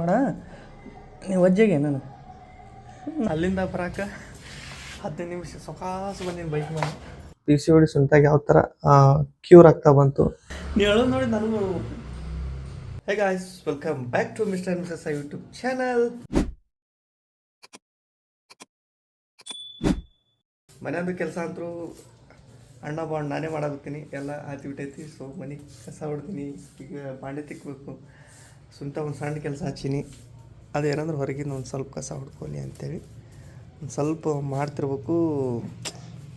ಬಡ ನೀವು ಅಜ್ಜಿಗೆ ನಾನು. ಅಲ್ಲಿಂದ ಬರಾಕ ಹದಿನೈದು ನಿಮಿಷ ಸೊಕಾಸು ಬಂದಿನ ಬೈಕ್ ಮೇಲೆ ಪಿ ಸಿ ಓಡಿ ಸುಂಟಾಗಿ ಯಾವ ಥರ ಕ್ಯೂರ್ ಆಗ್ತಾ ಬಂತು? ನೀವು ಹೇಳೋದು ನೋಡಿ ನನಗೂ. Hey guys welcome back to mister missus YouTube channel ಮನೆಯಂದು ಕೆಲಸ ಅಂತೂ ಅಣ್ಣ ಬಾಂಡ್ ನಾನೇ ಮಾಡಾಕತ್ತೀನಿ. ಎಲ್ಲ ಆತಿ ಬಿಟ್ಟೈತಿ. ಸೊ ಮನೆ ಕಸ ಹೊಡ್ತೀನಿ ಈಗ ಬಾಂಡೆ ತಿಕ್ಕಬೇಕು ಸುಂತ ಒಂದು ಸಣ್ಣ ಕೆಲಸ ಹಚ್ಚೀನಿ. ಅದೇನಂದ್ರೆ ಹೊರಗಿನ ಒಂದು ಸ್ವಲ್ಪ ಕಸ ಹೊಡ್ಕೊಳ್ಳಿ ಅಂತೇಳಿ. ಒಂದು ಸ್ವಲ್ಪ ಮಾಡ್ತಿರ್ಬೇಕು.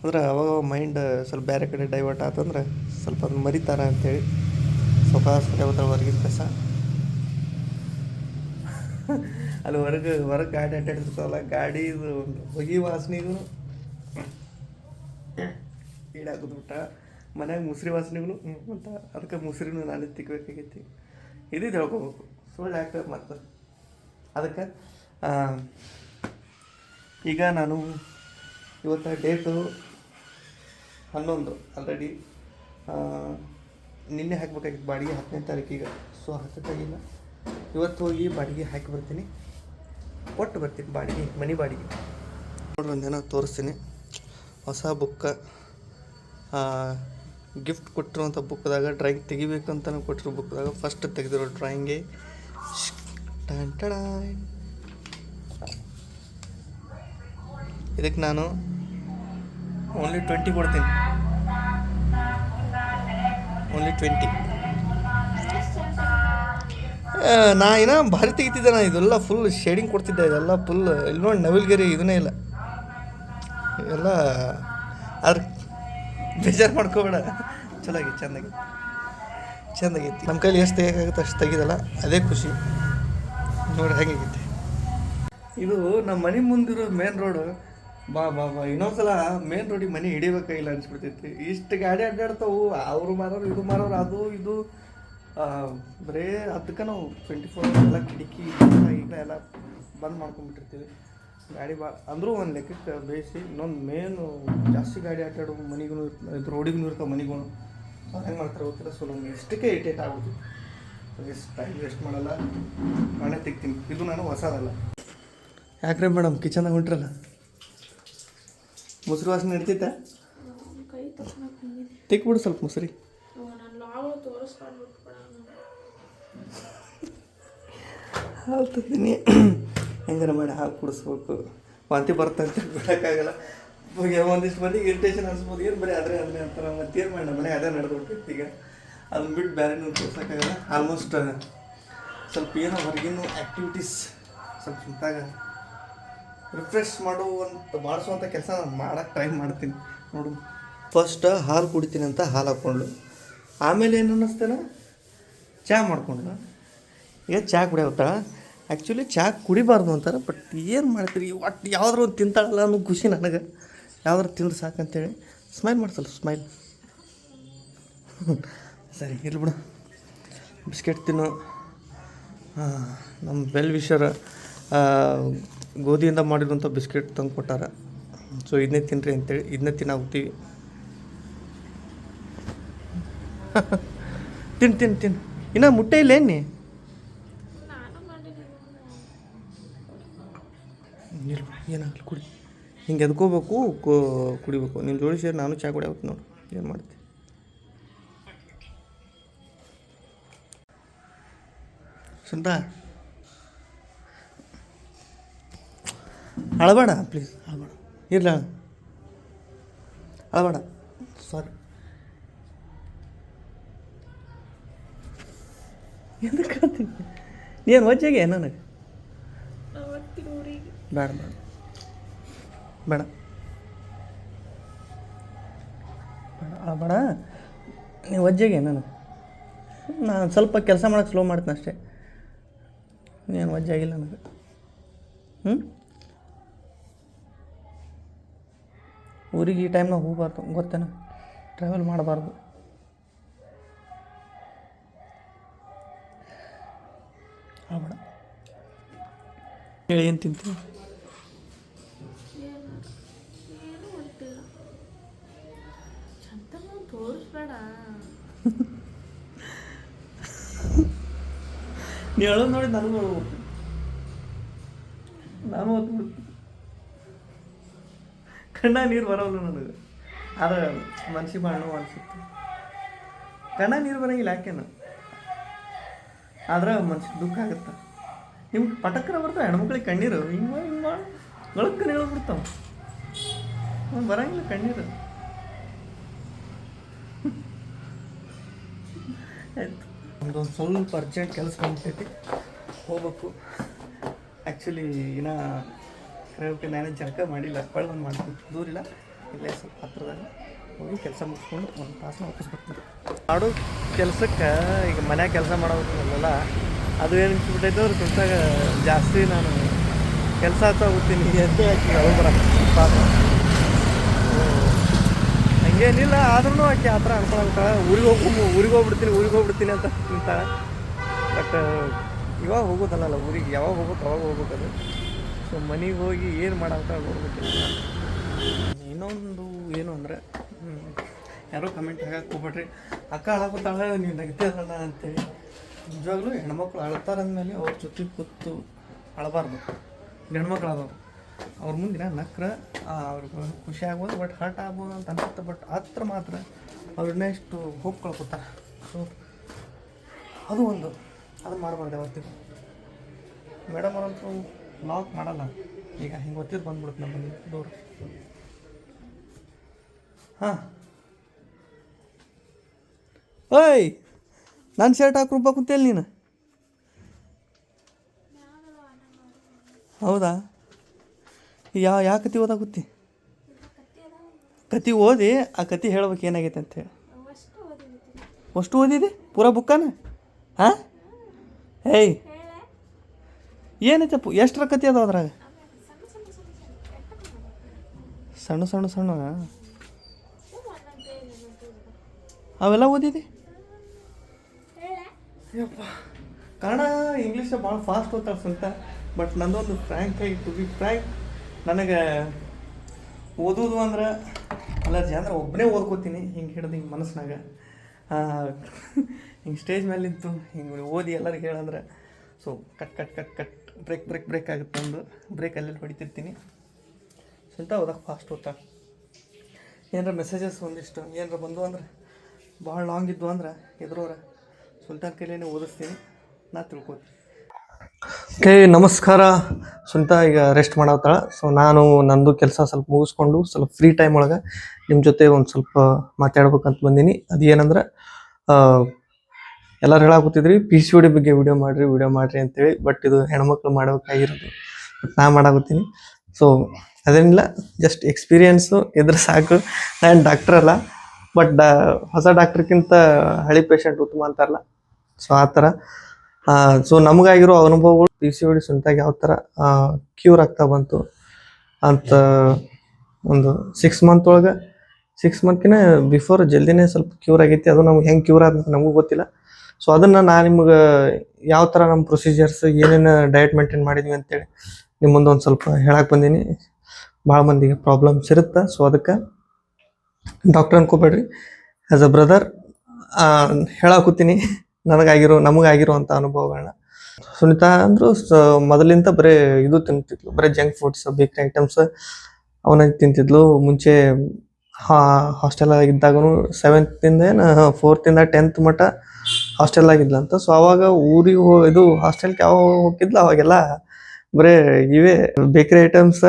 ಅಂದ್ರೆ ಅವಾಗ ಮೈಂಡ್ ಸ್ವಲ್ಪ ಬೇರೆ ಕಡೆ ಡೈವರ್ಟ್ ಆತಂದ್ರೆ ಸ್ವಲ್ಪ ಅದನ್ನ ಮರಿತಾರ ಅಂತೇಳಿ. ಸೊಕಾಸ್ ಹೊರಗಿನ ಕಸ? ಅಲ್ಲಿ ಹೊರಗೆ ಹೊರಗೆ ಗಾಡಿ ಅಡ್ಡಾಡಿರ್ತಾವಲ್ಲ, ಗಾಡಿದು ಹೊಗೆ ವಾಸನೆಗೂ ಈಡಾಕೋದು ಊಟ ಮನ್ಯಾಗ ಮುಸ್ರಿ ವಾಸನೆಗೂ ಅಂತ ಅದಕ್ಕೆ ಮುಸ್ರಿನೂ ನಾನೇ ತಿಕ್ಕಬೇಕಾಗೈತಿ ಇದು ಹೇಳ್ಕೊಬೇಕು. ಸುಳ್ಳು ಯಾಕೆ ಮತ್ತು? ಅದಕ್ಕೆ ಈಗ ನಾನು ಇವತ್ತು ಡೇಟು ಹನ್ನೊಂದು ಆಲ್ರೆಡಿ ನಿನ್ನೆ ಹಾಕ್ಬೇಕಾಗಿತ್ತು ಬಾಡಿಗೆ ಹತ್ತನೇ ತಾರೀಕಿಗೆ. ಸೊ ಹತ್ತತ್ತಾಗಿಲ್ಲ ಇವತ್ತು ಹೋಗಿ ಬಾಡಿಗೆ ಹಾಕಿ ಬರ್ತೀನಿ. ಕೊಟ್ಟು ಬರ್ತೀನಿ ಬಾಡಿಗೆ ಮನೆ ಬಾಡಿಗೆ. ನೋಡ್ರಿ ಒಂದೇನೋ ತೋರಿಸ್ತೀನಿ. ಹೊಸ ಬುಕ್ಕ ಗಿಫ್ಟ್ ಕೊಟ್ಟಿರುವಂಥ ಬುಕ್ದಾಗ ಡ್ರಾಯಿಂಗ್ ತೆಗಿಬೇಕು ಅಂತಲೂ ಕೊಟ್ಟಿರೋ ಬುಕ್ದಾಗ ಫಸ್ಟ್ ತೆಗೆದಿರೋ ಡ್ರಾಯಿಂಗೇ. ಇದಕ್ಕೆ ನಾನು ಓನ್ಲಿ ಟ್ವೆಂಟಿ ಕೊಡ್ತೀನಿ. ಓನ್ಲಿ ಟ್ವೆಂಟಿ ನಾ ಏನೋ ಭಾರಿ ತೆಗಿತಿದ್ದೆ ನಾನು ಇದೆಲ್ಲ ಫುಲ್ ಶೇಡಿಂಗ್ ಕೊಡ್ತಿದ್ದೆ, ಇದೆಲ್ಲ ಫುಲ್ ಇಲ್ಲಿ ನೋಡಿ ನವಿಲ್ಗೆರೆ ಇದನ್ನೇ ಇಲ್ಲ. ಎಲ್ಲ ಅದ್ರ ಬೇಜಾರು ಮಾಡ್ಕೋಬೇಡ. ಚಲೋ ಆಗೈತೆ ಚೆಂದಾಗಿ. ಚೆಂದಾಗೈತಿ. ನಮ್ಮ ಕೈಲಿ ಎಷ್ಟು ತೆಗಿಯೋಕ್ಕಾಗುತ್ತೆ ಅಷ್ಟು ತೆಗೀದಲ್ಲ, ಅದೇ ಖುಷಿ. ನೋಡಿ ಹೆಂಗಾಗೈತಿ ಇದು ನಮ್ಮ ಮನೆ ಮುಂದಿರೋ ಮೇನ್ ರೋಡು. ಬಾ ಬಾ ಬಾ. ಇನ್ನೊಂದ್ಸಲ ಮೇನ್ ರೋಡಿಗೆ ಮನೆ ಹಿಡಿಬೇಕಾಗಿಲ್ಲ ಅನ್ಸ್ಬಿಡ್ತೈತಿ. ಇಷ್ಟು ಗಾಡಿ ಅಡ್ಡಾಡ್ತಾವು. ಅವರು ಮಾರೋರು, ಇದು ಮಾರೋರು, ಅದು, ಇದು. ಬರೇ ಅದಕ್ಕೆ ನಾವು ಟ್ವೆಂಟಿ ಫೋರ್ ಎಲ್ಲ ಕಿಟಕಿ ಈಗ ಎಲ್ಲ ಬಂದ್ ಮಾಡ್ಕೊಂಡ್ಬಿಟ್ಟಿರ್ತೀವಿ. ಗಾಡಿ ಬಾ ಅಂದರೂ ಒಂದು ಲೆಕ್ಕಕ್ಕೆ ಬೇಯಿಸಿ ಇನ್ನೊಂದು ಮೇನು ಜಾಸ್ತಿ ಗಾಡಿ ಆಟಾಡೋ ಮನೆಗೂ ಇರ್ತ ರೋಡಿಗೂ ಇರ್ತಾವೆ ಮನೆಗೂ ಸೊ ಹೆಂಗೆ ಮಾಡ್ತಾರೆ ಗೊತ್ತಿಲ್ಲ ಸೊ ನಮ್ಗೆ ಇಷ್ಟಕ್ಕೆ ಇರಿಟೇಟ್ ಆಗೋದು ಎಷ್ಟು ಟೈಮ್ ವೇಸ್ಟ್ ಮಾಡಲ್ಲ. ನಾನೇ ತೆಗ್ತೀನಿ. ಇದು ನಾನು ಹೊಸದಲ್ಲ. ಯಾಕ್ರೆ ಮೇಡಮ್ ಕಿಚನಾಗ ಹೊಂಟ್ರಲ್ಲ? ಮೊಸರು ವಾಸನೆ ನಡೀತೈತೆ ತೆಗ್ಬಿಡು ಸ್ವಲ್ಪ ಮೊಸರಿ ನಾನು ಹೆಂಗಾರ ಮಾಡಿ ಹಾಲು ಕುಡಿಸ್ಬೇಕು. ವಾಂತಿ ಬರ್ತಂತ ಬಿಡೋಕ್ಕಾಗಲ್ಲ. ಒಂದಿಷ್ಟು ಮಂದಿಗೆ ಇರಿಟೇಷನ್ ಅನ್ಸ್ಬೋದು. ಏನು ಬರೀ ಅದ್ರೆ ಅಂದರೆ ಅಂತಾರೆ. ಮತ್ತೇನು ಮಾಡಿ ಮನೆ ಅದೇ ನಡೆದು ಈಗ. ಅದನ್ನ ಬಿಟ್ಟು ಬೇರೆನೂ ತೋರ್ಸೋಕ್ಕಾಗಲ್ಲ. ಆಲ್ಮೋಸ್ಟ್ ಸ್ವಲ್ಪ ಏನೋ ಹೊರಗಿನ ಆ್ಯಕ್ಟಿವಿಟೀಸ್ ಸ್ವಲ್ಪ ಸುತ್ತಾಗ ರಿಫ್ರೆಶ್ ಮಾಡುವಂಥ ಮಾಡಿಸುವಂಥ ಕೆಲಸ ನಾನು ಮಾಡೋಕ್ಕೆ ಟ್ರೈ ಮಾಡ್ತೀನಿ. ನೋಡು. ಫಸ್ಟ್ ಹಾಲು ಕುಡಿತೀನಿ ಅಂತ ಹಾಲು ಹಾಕ್ಕೊಂಡು ಆಮೇಲೆ ಏನು ಅನ್ನಿಸ್ತೇನೆ ಚಹಾ ಮಾಡ್ಕೊಂಡ್ಳು. ಈಗ ಚಹಾ ಕುಡಿಯೋತ್ತಾಳ ಆ್ಯಕ್ಚುಲಿ ಚಹಾ ಕುಡಿಬಾರ್ದು ಅಂತಾರೆ ಬಟ್ ಏನು ಮಾಡ್ತೀರಿ? ಒಟ್ಟು ಯಾವ್ದಾರು ಒಂದು ತಿಂತಾಳಲ್ಲ ಅನ್ನೋ ಖುಷಿ ನನಗೆ. ಯಾವ್ದಾರು ತಿಂದ್ರೆ ಸಾಕಂತೇಳಿ ಸ್ಮೈಲ್ ಮಾಡ್ತಲ್ಲ ಸ್ಮೈಲ್ ಸರಿ, ಇರ್ಲಿ ಬಿಡು. ಬಿಸ್ಕೆಟ್ ತಿನ್ನು. ನಮ್ಮ ಬೆಲ್ ವಿಷರ ಗೋಧಿಯಿಂದ ಮಾಡಿರುವಂಥ ಬಿಸ್ಕೆಟ್ ತಂದು ಕೊಟ್ಟಾರ. ಸೊ ಇದನ್ನೇ ತಿನ್ನಿರಿ ಅಂತೇಳಿ ಇದನ್ನೇ ತಿನ್ನಾಗ್ತೀವಿ ತಿನ್ ತಿನ್ ತಿನ್. ಇನ್ನ ಮುಟ್ಟೆ ಇಲ್ಲ ಏನಿ ನಾನು ಮಾಡಿದ್ದೀನಿ ಏನಾಗಲ್ಲ ಕುಡಿ. ಹಿಂಗೆ ಎದ್ಕೋಬೇಕು ಕುಡಿಬೇಕು. ನಿಮ್ಮ ಜೋಡಿ ಸೇರಿ ನಾನು ಚಾ ಕುಡಿಯಾವತ್ತು ನೋಡು. ಏನು ಮಾಡ್ತೀನಿ ಸುಂದ ಅಳಬೇಡ ಪ್ಲೀಸ್ ಅಳಬೇಡ. ಇರಲ. ಅಳಬೇಡ. ಸಾರಿ ಕಾಣ್ತೀನಿ ನೀನು ವಜ್ಜೆಗೆ ನನಗೆ? ಬೇಡ ಬೇಡ ಬೇಡ. ಬೇಡ. ನೀವು ವಜ್ಜೆಗೆ ನಾನು. ನಾನು ಸ್ವಲ್ಪ ಕೆಲಸ ಮಾಡೋಕೆ ಸ್ಲೋ ಮಾಡ್ತೀನಿ ಅಷ್ಟೇ. ಏನು ವಜ್ಜೆ ಆಗಿಲ್ಲ ನನಗೆ. ಹ್ಞೂ ಊರಿಗೆ ಈ ಟೈಮ್ನಾಗ ಹೋಗ್ಬಾರ್ದು. ಗೊತ್ತೇನ? ಟ್ರಾವೆಲ್ ಮಾಡಬಾರ್ದು. ಹಾಂ ಹೇಳಿ, ಏನು ತಿಂತೀನಿ ತೋರಿಸ್ಬೇಡ. ನೀ ಹೇಳೋದು ನೋಡಿ ನನಗೂ. ನಾನು ಹೊತ್ತು ಕಣ್ಣ ನೀರು ಬರೋಲ್ಲ ನನಗೆ. ಆದ್ರೆ ಮನ್ಸಿಗೆ ಭಾಳ ನೋವು ಅನ್ಸುತ್ತೆ. ಕಣ್ಣ ನೀರು ಬರಂಗಿಲ್ಲ ಯಾಕೇನು? ಆದ್ರೆ ಮನ್ಸಿಗೆ ದುಃಖ ಆಗುತ್ತೆ. ನಿಮ್ಗೆ ಪಟಕ್ರ ಬರ್ತಾವೆ ಹೆಣ್ಮಕ್ಳಿಗೆ ಕಣ್ಣೀರು? ಹಿಂಗೆ ಹಿಂಗೆ ಮಾಡಿ. ಒಳಕ್ಕೆ ಹೇಳ್ಬಿಡ್ತಾವೆ ಹ್ಞೂ ಬರಂಗಿಲ್ಲ ಕಣ್ಣೀರು. ಆಯ್ತು ನಮ್ದೊಂದು ಸ್ವಲ್ಪ ಅರ್ಜೆಂಟ್ ಕೆಲಸ ಬಂದ್ಬಿಟ್ಟೈತಿ ಹೋಗ್ಬೇಕು. ಆ್ಯಕ್ಚುಲಿ ಇನ್ನ ಕರೆಕ್ಟ್ ನಾನೇ ಮಾಡಿಲ್ಲ. ಕಳ್ಳ ಬಂದು ಮಾಡ್ತೀನಿ. ದೂರಿಲ್ಲ ಇಲ್ಲೇ. ಸ್ವಲ್ಪ ಹತ್ರದಾಗ ಹೋಗಿ ಕೆಲಸ ಮುಗಿಸ್ಕೊಂಡು ಒಂದು ತಾಸು ವಾಪಸ್ ಬರ್ತೀನಿ. ಮಾಡೋ ಕೆಲಸಕ್ಕೆ ಈಗ ಮನ್ಯಾಗ ಕೆಲಸ ಮಾಡೋದಿಲ್ಲ ಅದು ಏನು ಅನ್ಸ್ಬಿಟ್ಟೈತೆ ಅವ್ರ ಕೆಲಸ ಜಾಸ್ತಿ ನಾನು ಕೆಲಸ ಹಚ್ಚ ಹೋಗ್ತೀನಿ ಅಂತ ಹೇಳ್ತೀನಿ ಬರಕ್ಕೆ ಪಾಪ. ಹಂಗೇನಿಲ್ಲ ಆದ್ರೂ ಆಕೆ ಆ ಥರ ಅನ್ಕೊಳಂತ ಊರಿಗೆ ಹೋಗಿ ಊರಿಗೆ ಹೋಗ್ಬಿಡ್ತೀನಿ ಊರಿಗೆ ಹೋಗ್ಬಿಡ್ತೀನಿ ಅಂತ ಅಂತ ಬಟ್ ಇವಾಗ ಹೋಗೋದಲ್ಲ ಊರಿಗೆ ಯಾವಾಗ ಹೋಗ್ಬೇಕು, ಅವಾಗ ಹೋಗ್ಬೇಕದು ಸೊ ಮನೆಗೆ ಹೋಗಿ ಏನು ಮಾಡೋಂತ ನೋಡ್ಬೇಕಿಲ್ಲ ಇನ್ನೊಂದು ಏನು ಅಂದರೆ ಯಾರೋ ಕಮೆಂಟ್ ಹಾಕಕ್ಕೆ ಹೋಗ್ಬೇಡ್ರಿ. ಅಕ್ಕ ಹಾಳಾಗುತ್ತಾಳೆ ನೀವು ನಗ್ತಿರಲ್ಲ ಅಂತೇಳಿ. ನಿಜವಾಗ್ಲೂ ಹೆಣ್ಮಕ್ಳು ಅಳ್ತಾರೆ ಅಂದಮೇಲೆ ಅವ್ರ ಜೊತೆ ಕೂತು ಅಳಬಾರ್ದು. ಹೆಣ್ಮಕ್ಳು ಅದಾವ ಅವ್ರ ಮುಂದಿನ ನಕ್ರ ಅವ್ರಿಗೆ ಖುಷಿ ಆಗ್ಬೋದು ಬಟ್ ಹರ್ಟ್ ಆಗ್ಬೋದು ಅಂತ ಅನ್ಸುತ್ತೆ ಬಟ್ ಹತ್ರ ಮಾತ್ರ ಅವ್ರನ್ನ ಎಷ್ಟು ಹೋಪ್ ಕಳ್ಕೊತಾರೆ. ಸೊ ಅದು ಒಂದು. ಅದು ಮಾಡಬಾರ್ದು ಯಾವತ್ತಿಗೂ. ಮೇಡಮ್ ಅವರಂತೂ ಲಾಕ್ ಮಾಡಲ್ಲ. ಈಗ ಹಿಂಗೆ ಒತ್ತಿದ್ದು ಬಂದ್ಬಿಡುತ್ತೆ ನಮ್ಮಲ್ಲಿ ಡೋರ್ ಹಾಂ. ಓಯ್ ನಾನು ಶರ್ಟ್ ಹಾಕಿ ಕುಂತೇಳಿ ನೀನು? ಹೌದಾ? ಯಾವ ಯಾವ ಕತೆ ಓದಾಗುತ್ತಿ ಕತಿ ಓದಿ, ಆ ಕತಿ ಹೇಳ್ಬೇಕು ಏನಾಗೈತೆ ಅಂತ ಹೇಳಿ. ಅಷ್ಟು ಓದಿದೆ? ಪೂರಾ ಬುಕ್ಕನ? ಹಾಂ? ಏಯ್! ಏನೈತೆ ಎಷ್ಟರ ಕತಿ ಅದಾವ ಅದ್ರಾಗ? ಸಣ್ಣ ಸಣ್ಣ ಸಣ್ಣ. ಅವೆಲ್ಲ ಓದಿದೆ? ಕನ್ನಡ, ಇಂಗ್ಲೀಷ ಭಾಳ ಫಾಸ್ಟ್ ಓದ್ತಾಳೆ ಸ್ವಂತ ಬಟ್ ನಂದೊಂದು ಫ್ರ್ಯಾಂಕ್ ಆಗಿ ಟು ಬಿ ಫ್ರ್ಯಾಂಕ್ ನನಗೆ ಓದೋದು ಅಂದ್ರೆ ಅಲರ್ಜಿ. ಅಂದ್ರೆ ಒಬ್ಬನೇ ಓದ್ಕೋತೀನಿ, ಹಿಂಗೆ ಹಿಡ್ದು ಹಿಂಗೆ ಮನಸ್ಸಿನಾಗ. ಹಿಂಗೆ ಸ್ಟೇಜ್ ಮೇಲೆ ನಿಂತು ಹಿಂಗೆ ಓದಿ ಎಲ್ಲರಿಗೆ ಹೇಳಂದ್ರೆ, so cut cut cut cut, break break break ಆಗುತ್ತೆ ಅಂದು ಬ್ರೇಕ್ ಅಲ್ಲೆಲ್ಲಿ ಹೊಡಿತಿರ್ತೀನಿ. ಸ್ವಲ್ಪ ಓದಕ್ಕೆ ಫಾಸ್ಟ್ ಓದ್ತಾ. ಏನಾರ ಮೆಸೇಜಸ್ ಒಂದಿಷ್ಟು, ಏನಾರ ಬಂದು ಅಂದ್ರೆ, ಭಾಳ ಲಾಂಗ್ ಇದ್ದು ಅಂದ್ರೆ ಎದುರೋರ, ಸುಲ್ತಾನ್ ಕೈಲೇನೇ ಓದಿಸ್ತೀನಿ. ನಾ ತಿಳ್ಕೊತೀನಿ. ಓಕೆ, ನಮಸ್ಕಾರ. ಸ್ವಂತ ಈಗ ರೆಸ್ಟ್ ಮಾಡತ್ತಾಳ ಸೊ ನಾನು ನಂದು ಕೆಲಸ ಸ್ವಲ್ಪ ಮುಗಿಸ್ಕೊಂಡು ಸ್ವಲ್ಪ ಫ್ರೀ ಟೈಮ್ ಒಳಗೆ ನಿಮ್ಮ ಜೊತೆ ಒಂದು ಸ್ವಲ್ಪ ಮಾತಾಡ್ಬೇಕಂತ ಬಂದೀನಿ. ಅದೇನಂದ್ರೆ ಎಲ್ಲರೂ ಹೇಳಾಕತ್ತಿದ್ರಿ ಪಿ ಸಿ ಡಿ ಬಗ್ಗೆ ವಿಡಿಯೋ ಮಾಡಿರಿ ವಿಡಿಯೋ ಮಾಡಿರಿ ಅಂತೇಳಿ ಬಟ್ ಇದು ಹೆಣ್ಮಕ್ಳು ಮಾಡಬೇಕಾಗಿರೋದು. ಬಟ್ ನಾ ಮಾಡಾಕತ್ತೀನಿ. ಸೊ ಅದೇನಿಲ್ಲ ಜಸ್ಟ್ ಎಕ್ಸ್ಪೀರಿಯನ್ಸು ಇದ್ರೆ ಸಾಕು. ನಾನು ಡಾಕ್ಟ್ರ್ ಅಲ್ಲ ಬಟ್ ಡಾ ಹೊಸ ಡಾಕ್ಟ್ರಿಗಿಂತ ಹಳಿ ಪೇಷಂಟ್ ಉತ್ತಮ ಅಂತಾರಲ್ಲ. ಸೊ ಆ ಥರ ಸೊ ನಮಗಾಗಿರೋ ಅನುಭವಗಳು ಪಿ ಸಿ ಡಿ ಸುಂಟಾಗಿ ಯಾವ ಥರ ಕ್ಯೂರ್ ಆಗ್ತಾ ಬಂತು ಅಂತ ಒಂದು ಸಿಕ್ಸ್ ಮಂತ್ ಒಳಗೆ ಸಿಕ್ಸ್ ಮಂತ್ಕಿನ ಬಿಫೋರ್ ಜಲ್ದಿನೇ ಸ್ವಲ್ಪ ಕ್ಯೂರ್ ಆಗೈತಿ, ಅದು ನಮ್ಗೆ ಹೆಂಗೆ ಕ್ಯೂರ್ ಆದಂತ ನಮಗೂ ಗೊತ್ತಿಲ್ಲ. ಸೊ ಅದನ್ನು ನಾನು ನಿಮ್ಗೆ ಯಾವ ಥರ ನಮ್ಮ ಪ್ರೊಸೀಜರ್ಸ್ ಏನೇನು ಡಯಟ್ ಮೇಂಟೈನ್ ಮಾಡಿದ್ವಿ ಅಂತೇಳಿ ನಿಮ್ಮ ಮುಂದೆ ಒಂದು ಸ್ವಲ್ಪ ಹೇಳಕ್ಕೆ ಬಂದೀನಿ. ಭಾಳ ಮಂದಿಗೆ ಪ್ರಾಬ್ಲಮ್ಸ್ ಇರುತ್ತೆ? ಸೊ ಅದಕ್ಕೆ ಡಾಕ್ಟ್ರ್ ಅನ್ಕೋಬೇಡ್ರಿ. ಆ್ಯಸ್ ಅ ಬ್ರದರ್ ಹೇಳಾಕತ್ತೀನಿ ನನಗಾಗಿರೋ ನಮಗಾಗಿರುವಂಥ ಅನುಭವಗಳನ್ನ ಸುನಿತಾ ಅಂದ್ರು ಮೊದಲಿಂದ ಬರೀ ಇದು ತಿಂತಿದ್ಲು, ಬರೀ ಜಂಕ್ ಫುಡ್ಸ್ ಬೇಕರಿ ಐಟಮ್ಸ್ ಅವನ ತಿಂತಿದ್ಲು. ಮುಂಚೆ ಹಾಸ್ಟೆಲ್ ಇದ್ದಾಗೂ ಸೆವೆಂತಿಂದ ಫೋರ್ತಿಂದ ಟೆಂತ್ ಮಟ್ಟ ಹಾಸ್ಟೆಲ್ ಆಗಿದ್ಲಂತ ಸೊ ಅವಾಗ ಊರಿಗೆ ಹೋ, ಇದು ಹಾಸ್ಟೆಲ್ಗೆ ಯಾವಾಗ ಹೋಗಿದ್ಲು? ಅವಾಗೆಲ್ಲ ಬರೀ ಇವೇ ಬೇಕರಿ ಐಟಮ್ಸ್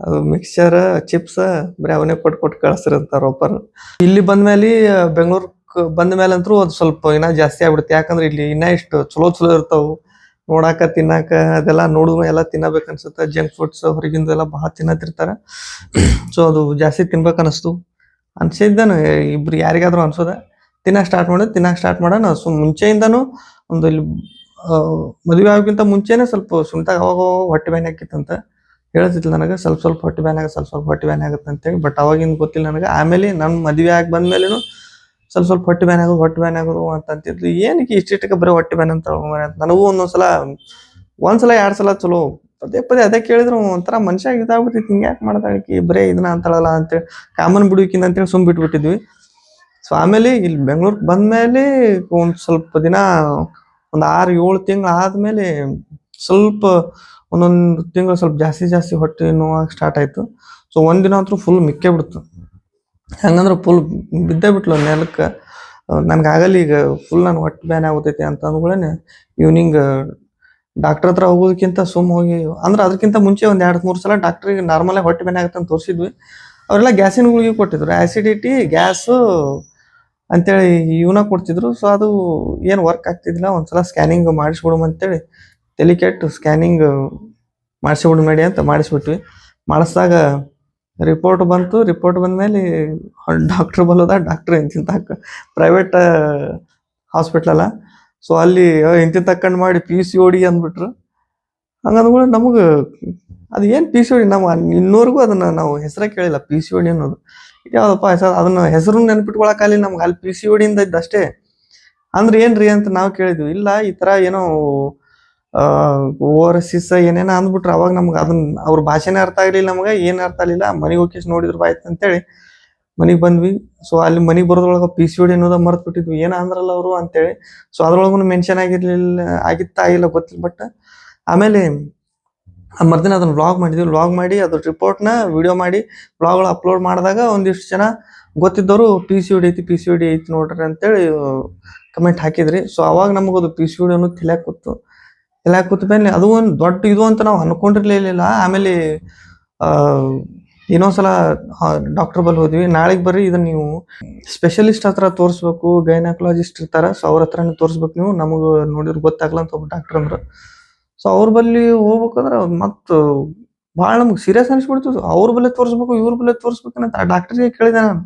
ಅದು ಮಿಕ್ಸ್ಚರ್ ಚಿಪ್ಸ್ ಬರೀ ಅವನೇ ಕೊಟ್ಟು ಕೊಟ್ಟು ಕಳಿಸ್ತಿರಂತ ಒಬ್ಬರು. ಇಲ್ಲಿ ಬಂದ್ಮೇಲೆ, ಬೆಂಗಳೂರು ಬಂದ ಮೇಲೆ ಅಂತೂ ಅದು ಸ್ವಲ್ಪ ಇನ್ನ ಜಾಸ್ತಿ ಆಗ್ಬಿಡುತ್ತೆ. ಯಾಕಂದ್ರೆ ಇಲ್ಲಿ ಇನ್ನ ಇಷ್ಟು ಚಲೋ ಚಲೋ ಇರ್ತಾವು. ನೋಡಾಕ, ತಿನ್ನಾಕ, ಅದೆಲ್ಲ ನೋಡಿದ್ರು ಎಲ್ಲ ತಿನ್ನಬೇಕು ಅನ್ಸುತ್ತೆ. ಜಂಕ್ ಫುಡ್ಸ್ ಹೊರಗಿಂದ ಎಲ್ಲ ಬಹಳ ತಿನ್ನತಿರ್ತಾರ ಸೊ ಅದು ಜಾಸ್ತಿ ತಿನ್ಬೇಕು ಅನಿಸ್ತು. ಅನ್ಸಿದ್ದಾನು ಇಬ್ರು ಯಾರಿಗಾದ್ರೂ ಅನ್ಸೋದ. ತಿನ್ನಕ್ಕೆ ಸ್ಟಾರ್ಟ್ ಮಾಡೋದು ತಿನ್ನಕ್ಕೆ ಸ್ಟಾರ್ಟ್ ಮಾಡೋಣ. ಸೊ ಮುಂಚೆಯಿಂದನೂ ಒಂದು ಇಲ್ಲಿ ಮದುವೆ ಆಗೋಕ್ಕಿಂತ ಮುಂಚೆನೆ ಸ್ವಲ್ಪ ಸುಮ್ತಾಗ ಅವಾಗ ಹೊಟ್ಟೆ ಬ್ಯಾನ್ ಆಕಿತ್ತಂತ ಹೇಳ್ತಿತ್ತು ನನಗೆ. ಸ್ವಲ್ಪ ಸ್ವಲ್ಪ ಹೊಟ್ಟೆ ಬ್ಯಾನ್ ಆಗ, ಸ್ವಲ್ಪ ಸ್ವಲ್ಪ ಹೊಟ್ಟೆ ಬ್ಯಾನ್ ಆಗುತ್ತೆ ಅಂತೇಳಿ ಬಟ್ ಅವಾಗಿಂದ ಗೊತ್ತಿಲ್ಲ ನನಗೆ. ಆಮೇಲೆ ನನ್ನ ಮದುವೆ ಆಗಿ ಬಂದ್ಮೇಲೆನು ಸ್ವಲ್ಪ ಸ್ವಲ್ಪ ಹೊಟ್ಟೆ ಬ್ಯಾನ್ ಹೊಟ್ಟೆ ಬ್ಯಾನ್ ಅಂತ ಅಂತಿದ್ರು ಏನಕ್ಕೆ ಇಷ್ಟಿಷ್ಟಕ್ಕೆ ಬರೀ ಹೊಟ್ಟೆ ಬ್ಯಾನ್ ಅಂತ ನನಗೂ ಒಂದೊಂದ್ಸಲ, ಒಂದ್ಸಲ ಎರಡು ಸಲ ಚಲೋ. ಪದೇ ಪದೇ ಅದೇ ಕೇಳಿದ್ರು, ಒಂಥರ ಮನುಷ್ಯ ಇದಾಗ್ಬಿಟ್ಟಿತ್ತು. ಹಿಂಗೆ ಯಾಕೆ ಮಾಡ್ತಾಳೆ ಈಕಿ ಬರೇ ಇದನ್ನ ಅಂತಳಲ್ಲ ಅಂತೇಳಿ ಕಾಮನ್ ಬಿಡುವಿಕಿಂತ ಅಂತೇಳಿ ಸುಮ್ ಬಿಟ್ಬಿಟ್ಟಿದ್ವಿ. ಸೊ ಆಮೇಲೆ ಇಲ್ಲಿ ಬೆಂಗ್ಳೂರ್ಗೆ ಬಂದ್ಮೇಲೆ ಒಂದು ಸ್ವಲ್ಪ ದಿನ, ಒಂದು ಆರು ಏಳು ತಿಂಗಳು ಆದಮೇಲೆ ಸ್ವಲ್ಪ ಒಂದೊಂದು ತಿಂಗಳು ಸ್ವಲ್ಪ ಜಾಸ್ತಿ ಜಾಸ್ತಿ ಹೊಟ್ಟೆ ನೋವಾಗಿ ಸ್ಟಾರ್ಟ್ ಆಯಿತು. ಸೊ ಒಂದಿನ ಅಂತೂ ಫುಲ್ ಮಿಕ್ಕೇ ಬಿಡ್ತು ಹಂಗಂದ್ರೆ ಫುಲ್ ಬಿದ್ದೇ ಬಿಟ್ಲು ನೆಲಕ್ಕೆ. ನನಗೆ ಆಗಲ್ಲ ಈಗ ಫುಲ್ ನಾನು ಹೊಟ್ಟೆ ಬ್ಯಾನ್ ಆಗುತ್ತೈತಿ ಅಂತ ಅಂದ್ಕೊಳ್ಳೆ ಈವ್ನಿಂಗ್ ಡಾಕ್ಟರ್ ಹತ್ರ ಹೋಗೋದಕ್ಕಿಂತ ಸುಮ್ ಹೋಗಿ, ಅಂದ್ರೆ ಅದಕ್ಕಿಂತ ಮುಂಚೆ ಒಂದು ಎರಡು ಮೂರು ಸಲ ಡಾಕ್ಟ್ರಿಗೆ ನಾರ್ಮಲಾಗಿ ಹೊಟ್ಟೆ ಬ್ಯಾನ್ ಆಗುತ್ತೆ ಅಂತ ತೋರಿಸಿದ್ವಿ. ಅವರೆಲ್ಲ ಗ್ಯಾಸಿನ ಗುಳಿಗೆ ಕೊಟ್ಟಿದ್ರು. ಆ್ಯಸಿಡಿಟಿ ಗ್ಯಾಸು ಅಂತೇಳಿ ಇವನ ಕೊಡ್ತಿದ್ರು. ಸೊ ಅದು ಏನು ವರ್ಕ್ ಆಗ್ತಿದ್ದಿಲ್ಲ. ಒಂದ್ಸಲ ಸ್ಕ್ಯಾನಿಂಗ್ ಮಾಡಿಸ್ಬಿಡಮ್ ಅಂತೇಳಿ ತಲೆ ಕೆಟ್ಟು ಸ್ಕ್ಯಾನಿಂಗ್ ಮಾಡಿಸ್ಬಿಡು ಮಾಡಿ ಅಂತ ಮಾಡಿಸ್ಬಿಟ್ವಿ. ಮಾಡಿಸಿದಾಗ ರಿಪೋರ್ಟ್ ಬಂತು ರಿಪೋರ್ಟ್ ಬಂದಮೇಲೆ ಡಾಕ್ಟ್ರ್ ಬಲೋದ ಡಾಕ್ಟ್ರ್ ಇಂತಿಂತ ಪ್ರೈವೇಟ್ ಹಾಸ್ಪಿಟ್ಲಲ್ಲ ಸೊ ಅಲ್ಲಿ. ಇಂತಿಂತ ಕಂಡು ಮಾಡಿ ಪಿ ಸಿ ಓಡಿ ಅಂದ್ಬಿಟ್ರು. ಹಂಗಂದ್ಮೇಲೆ ನಮಗೆ, ಅದು ಏನು ಪಿ ಸಿ ಓ ಡಿ ನಮ್ಮ ಇನ್ನೂವರೆಗೂ ಅದನ್ನು ನಾವು ಹೆಸರೇ ಕೇಳಿಲ್ಲ ಪಿ ಸಿ ಓಡಿ ಅನ್ನೋದು. ಯಾವುದಪ್ಪ ಹೆಸರು ಅದನ್ನ ಹೆಸರು ನೆನ್ಪಿಟ್ಕೊಳಕ್ಕಾಗಲಿ ನಮ್ಗೆ, ಅಲ್ಲಿ ಪಿ ಸಿ ಓಡಿಯಿಂದ ಡಿಯಿಂದ ಅಷ್ಟೇ ಅಂದ್ರೆ ರೀ ಅಂತ ನಾವು ಕೇಳಿದ್ವಿ. ಇಲ್ಲ, ಈ ಥರ ಏನೋ ಓವರ್ಸೀಸ್ ಏನೇನೋ ಅಂದ್ಬಿಟ್ರೆ ಅವಾಗ ನಮ್ಗೆ ಅದನ್ನ ಅವ್ರ ಭಾಷೆನೇ ಅರ್ಥ ಆಗಲಿಲ್ಲ ನಮಗೆ, ಏನು ಅರ್ಥ ಆಗಲಿಲ್ಲ, ಮನೆಗೆ ಹೋಗಿ ನೋಡಿದ್ರು ಬಾಯ್ತು ಅಂತೇಳಿ ಮನೆಗೆ ಬಂದ್ವಿ. ಸೊ ಅಲ್ಲಿ ಮನೆಗೆ ಬರೋದ್ರೊಳಗೆ ಪಿ ಸಿ ಡಿ ಅನ್ನೋದ ಮರ್ತು ಬಿಟ್ಟಿದ್ವಿ. ಏನ ಅಂದ್ರಲ್ಲ ಅವರು ಅಂತೇಳಿ ಸೊ ಅದ್ರೊಳಗೂ ಮೆನ್ಷನ್ ಆಗಿರ್ಲಿಲ್ಲ, ಆಗಿತ್ತ ಆಗಿಲ್ಲ ಗೊತ್ತಿಲ್ಲ ಬಟ್ ಆಮೇಲೆ ಆ ಮರ್ದಿನ ಅದನ್ನ ವ್ಲಾಗ್ ಮಾಡಿದ್ವಿ. ವ್ಲಾಗ್ ಮಾಡಿ, ಅದ್ರ ರಿಪೋರ್ಟ್ನ ವಿಡಿಯೋ ಮಾಡಿ ವ್ಲಾಗ್ಗಳು ಅಪ್ಲೋಡ್ ಮಾಡಿದಾಗ ಒಂದಿಷ್ಟು ಜನ ಗೊತ್ತಿದ್ದವರು ಪಿ ಸಿ ಡಿ ಐತಿ ಪಿ ಸಿ ಡಿ ಐತಿ ನೋಡ್ರಿ ಅಂತೇಳಿ ಕಮೆಂಟ್ ಹಾಕಿದ್ರಿ. ಸೊ ಅವಾಗ ನಮಗದು ಪಿ ಸಿ ಡಿ ಅನ್ನೋದು ತಿಳ್ಯಾಕ ಕೂತು ತಿಳ್ಯಾಕ ಕೂತ ಮೇಲೆ ಅದು ಒಂದು ದೊಡ್ಡ ಇದು ಅಂತ ನಾವು ಅನ್ಕೊಂಡಿರ್ಲಿಲ್ಲ ಆಮೇಲೆ ಇನ್ನೊಂದ್ಸಲ ಡಾಕ್ಟರ್ ಬಲ್ ಹೋದ್ವಿ. ನಾಳೆಗೆ ಬರ್ರಿ ಇದನ್ನ ನೀವು ಸ್ಪೆಷಲಿಸ್ಟ್ ಹತ್ರ ತೋರಿಸ್ಬೇಕು ಗೈನಕಾಲಜಿಸ್ಟ್ ಇರ್ತಾರ ಸೊ ಅವ್ರ ಹತ್ರನೇ ತೋರಿಸ್ಬೇಕು ನೀವು. ನಮಗೆ ನೋಡಿದ್ರೆ ಗೊತ್ತಾಗಲ್ಲ ಅಂತ ಒಬ್ಬ ಡಾಕ್ಟರ್ ಅಂದ್ರೆ. ಸೊ ಅವ್ರ ಬಲ್ಲಿ ಹೋಗ್ಬೇಕಂದ್ರೆ ಮತ್ತು ಭಾಳ ನಮ್ಗೆ ಸೀರಿಯಸ್ ಅನಿಸ್ಬಿಡ್ತು. ಅವ್ರ ಬಲ್ಲೇ ತೋರಿಸ್ಬೇಕು, ಇವ್ರ ಬಲ್ಲೇ ತೋರಿಸ್ಬೇಕಂತ ಆ ಡಾಕ್ಟರ್ಗೆ ಕೇಳಿದೆ ನಾನು.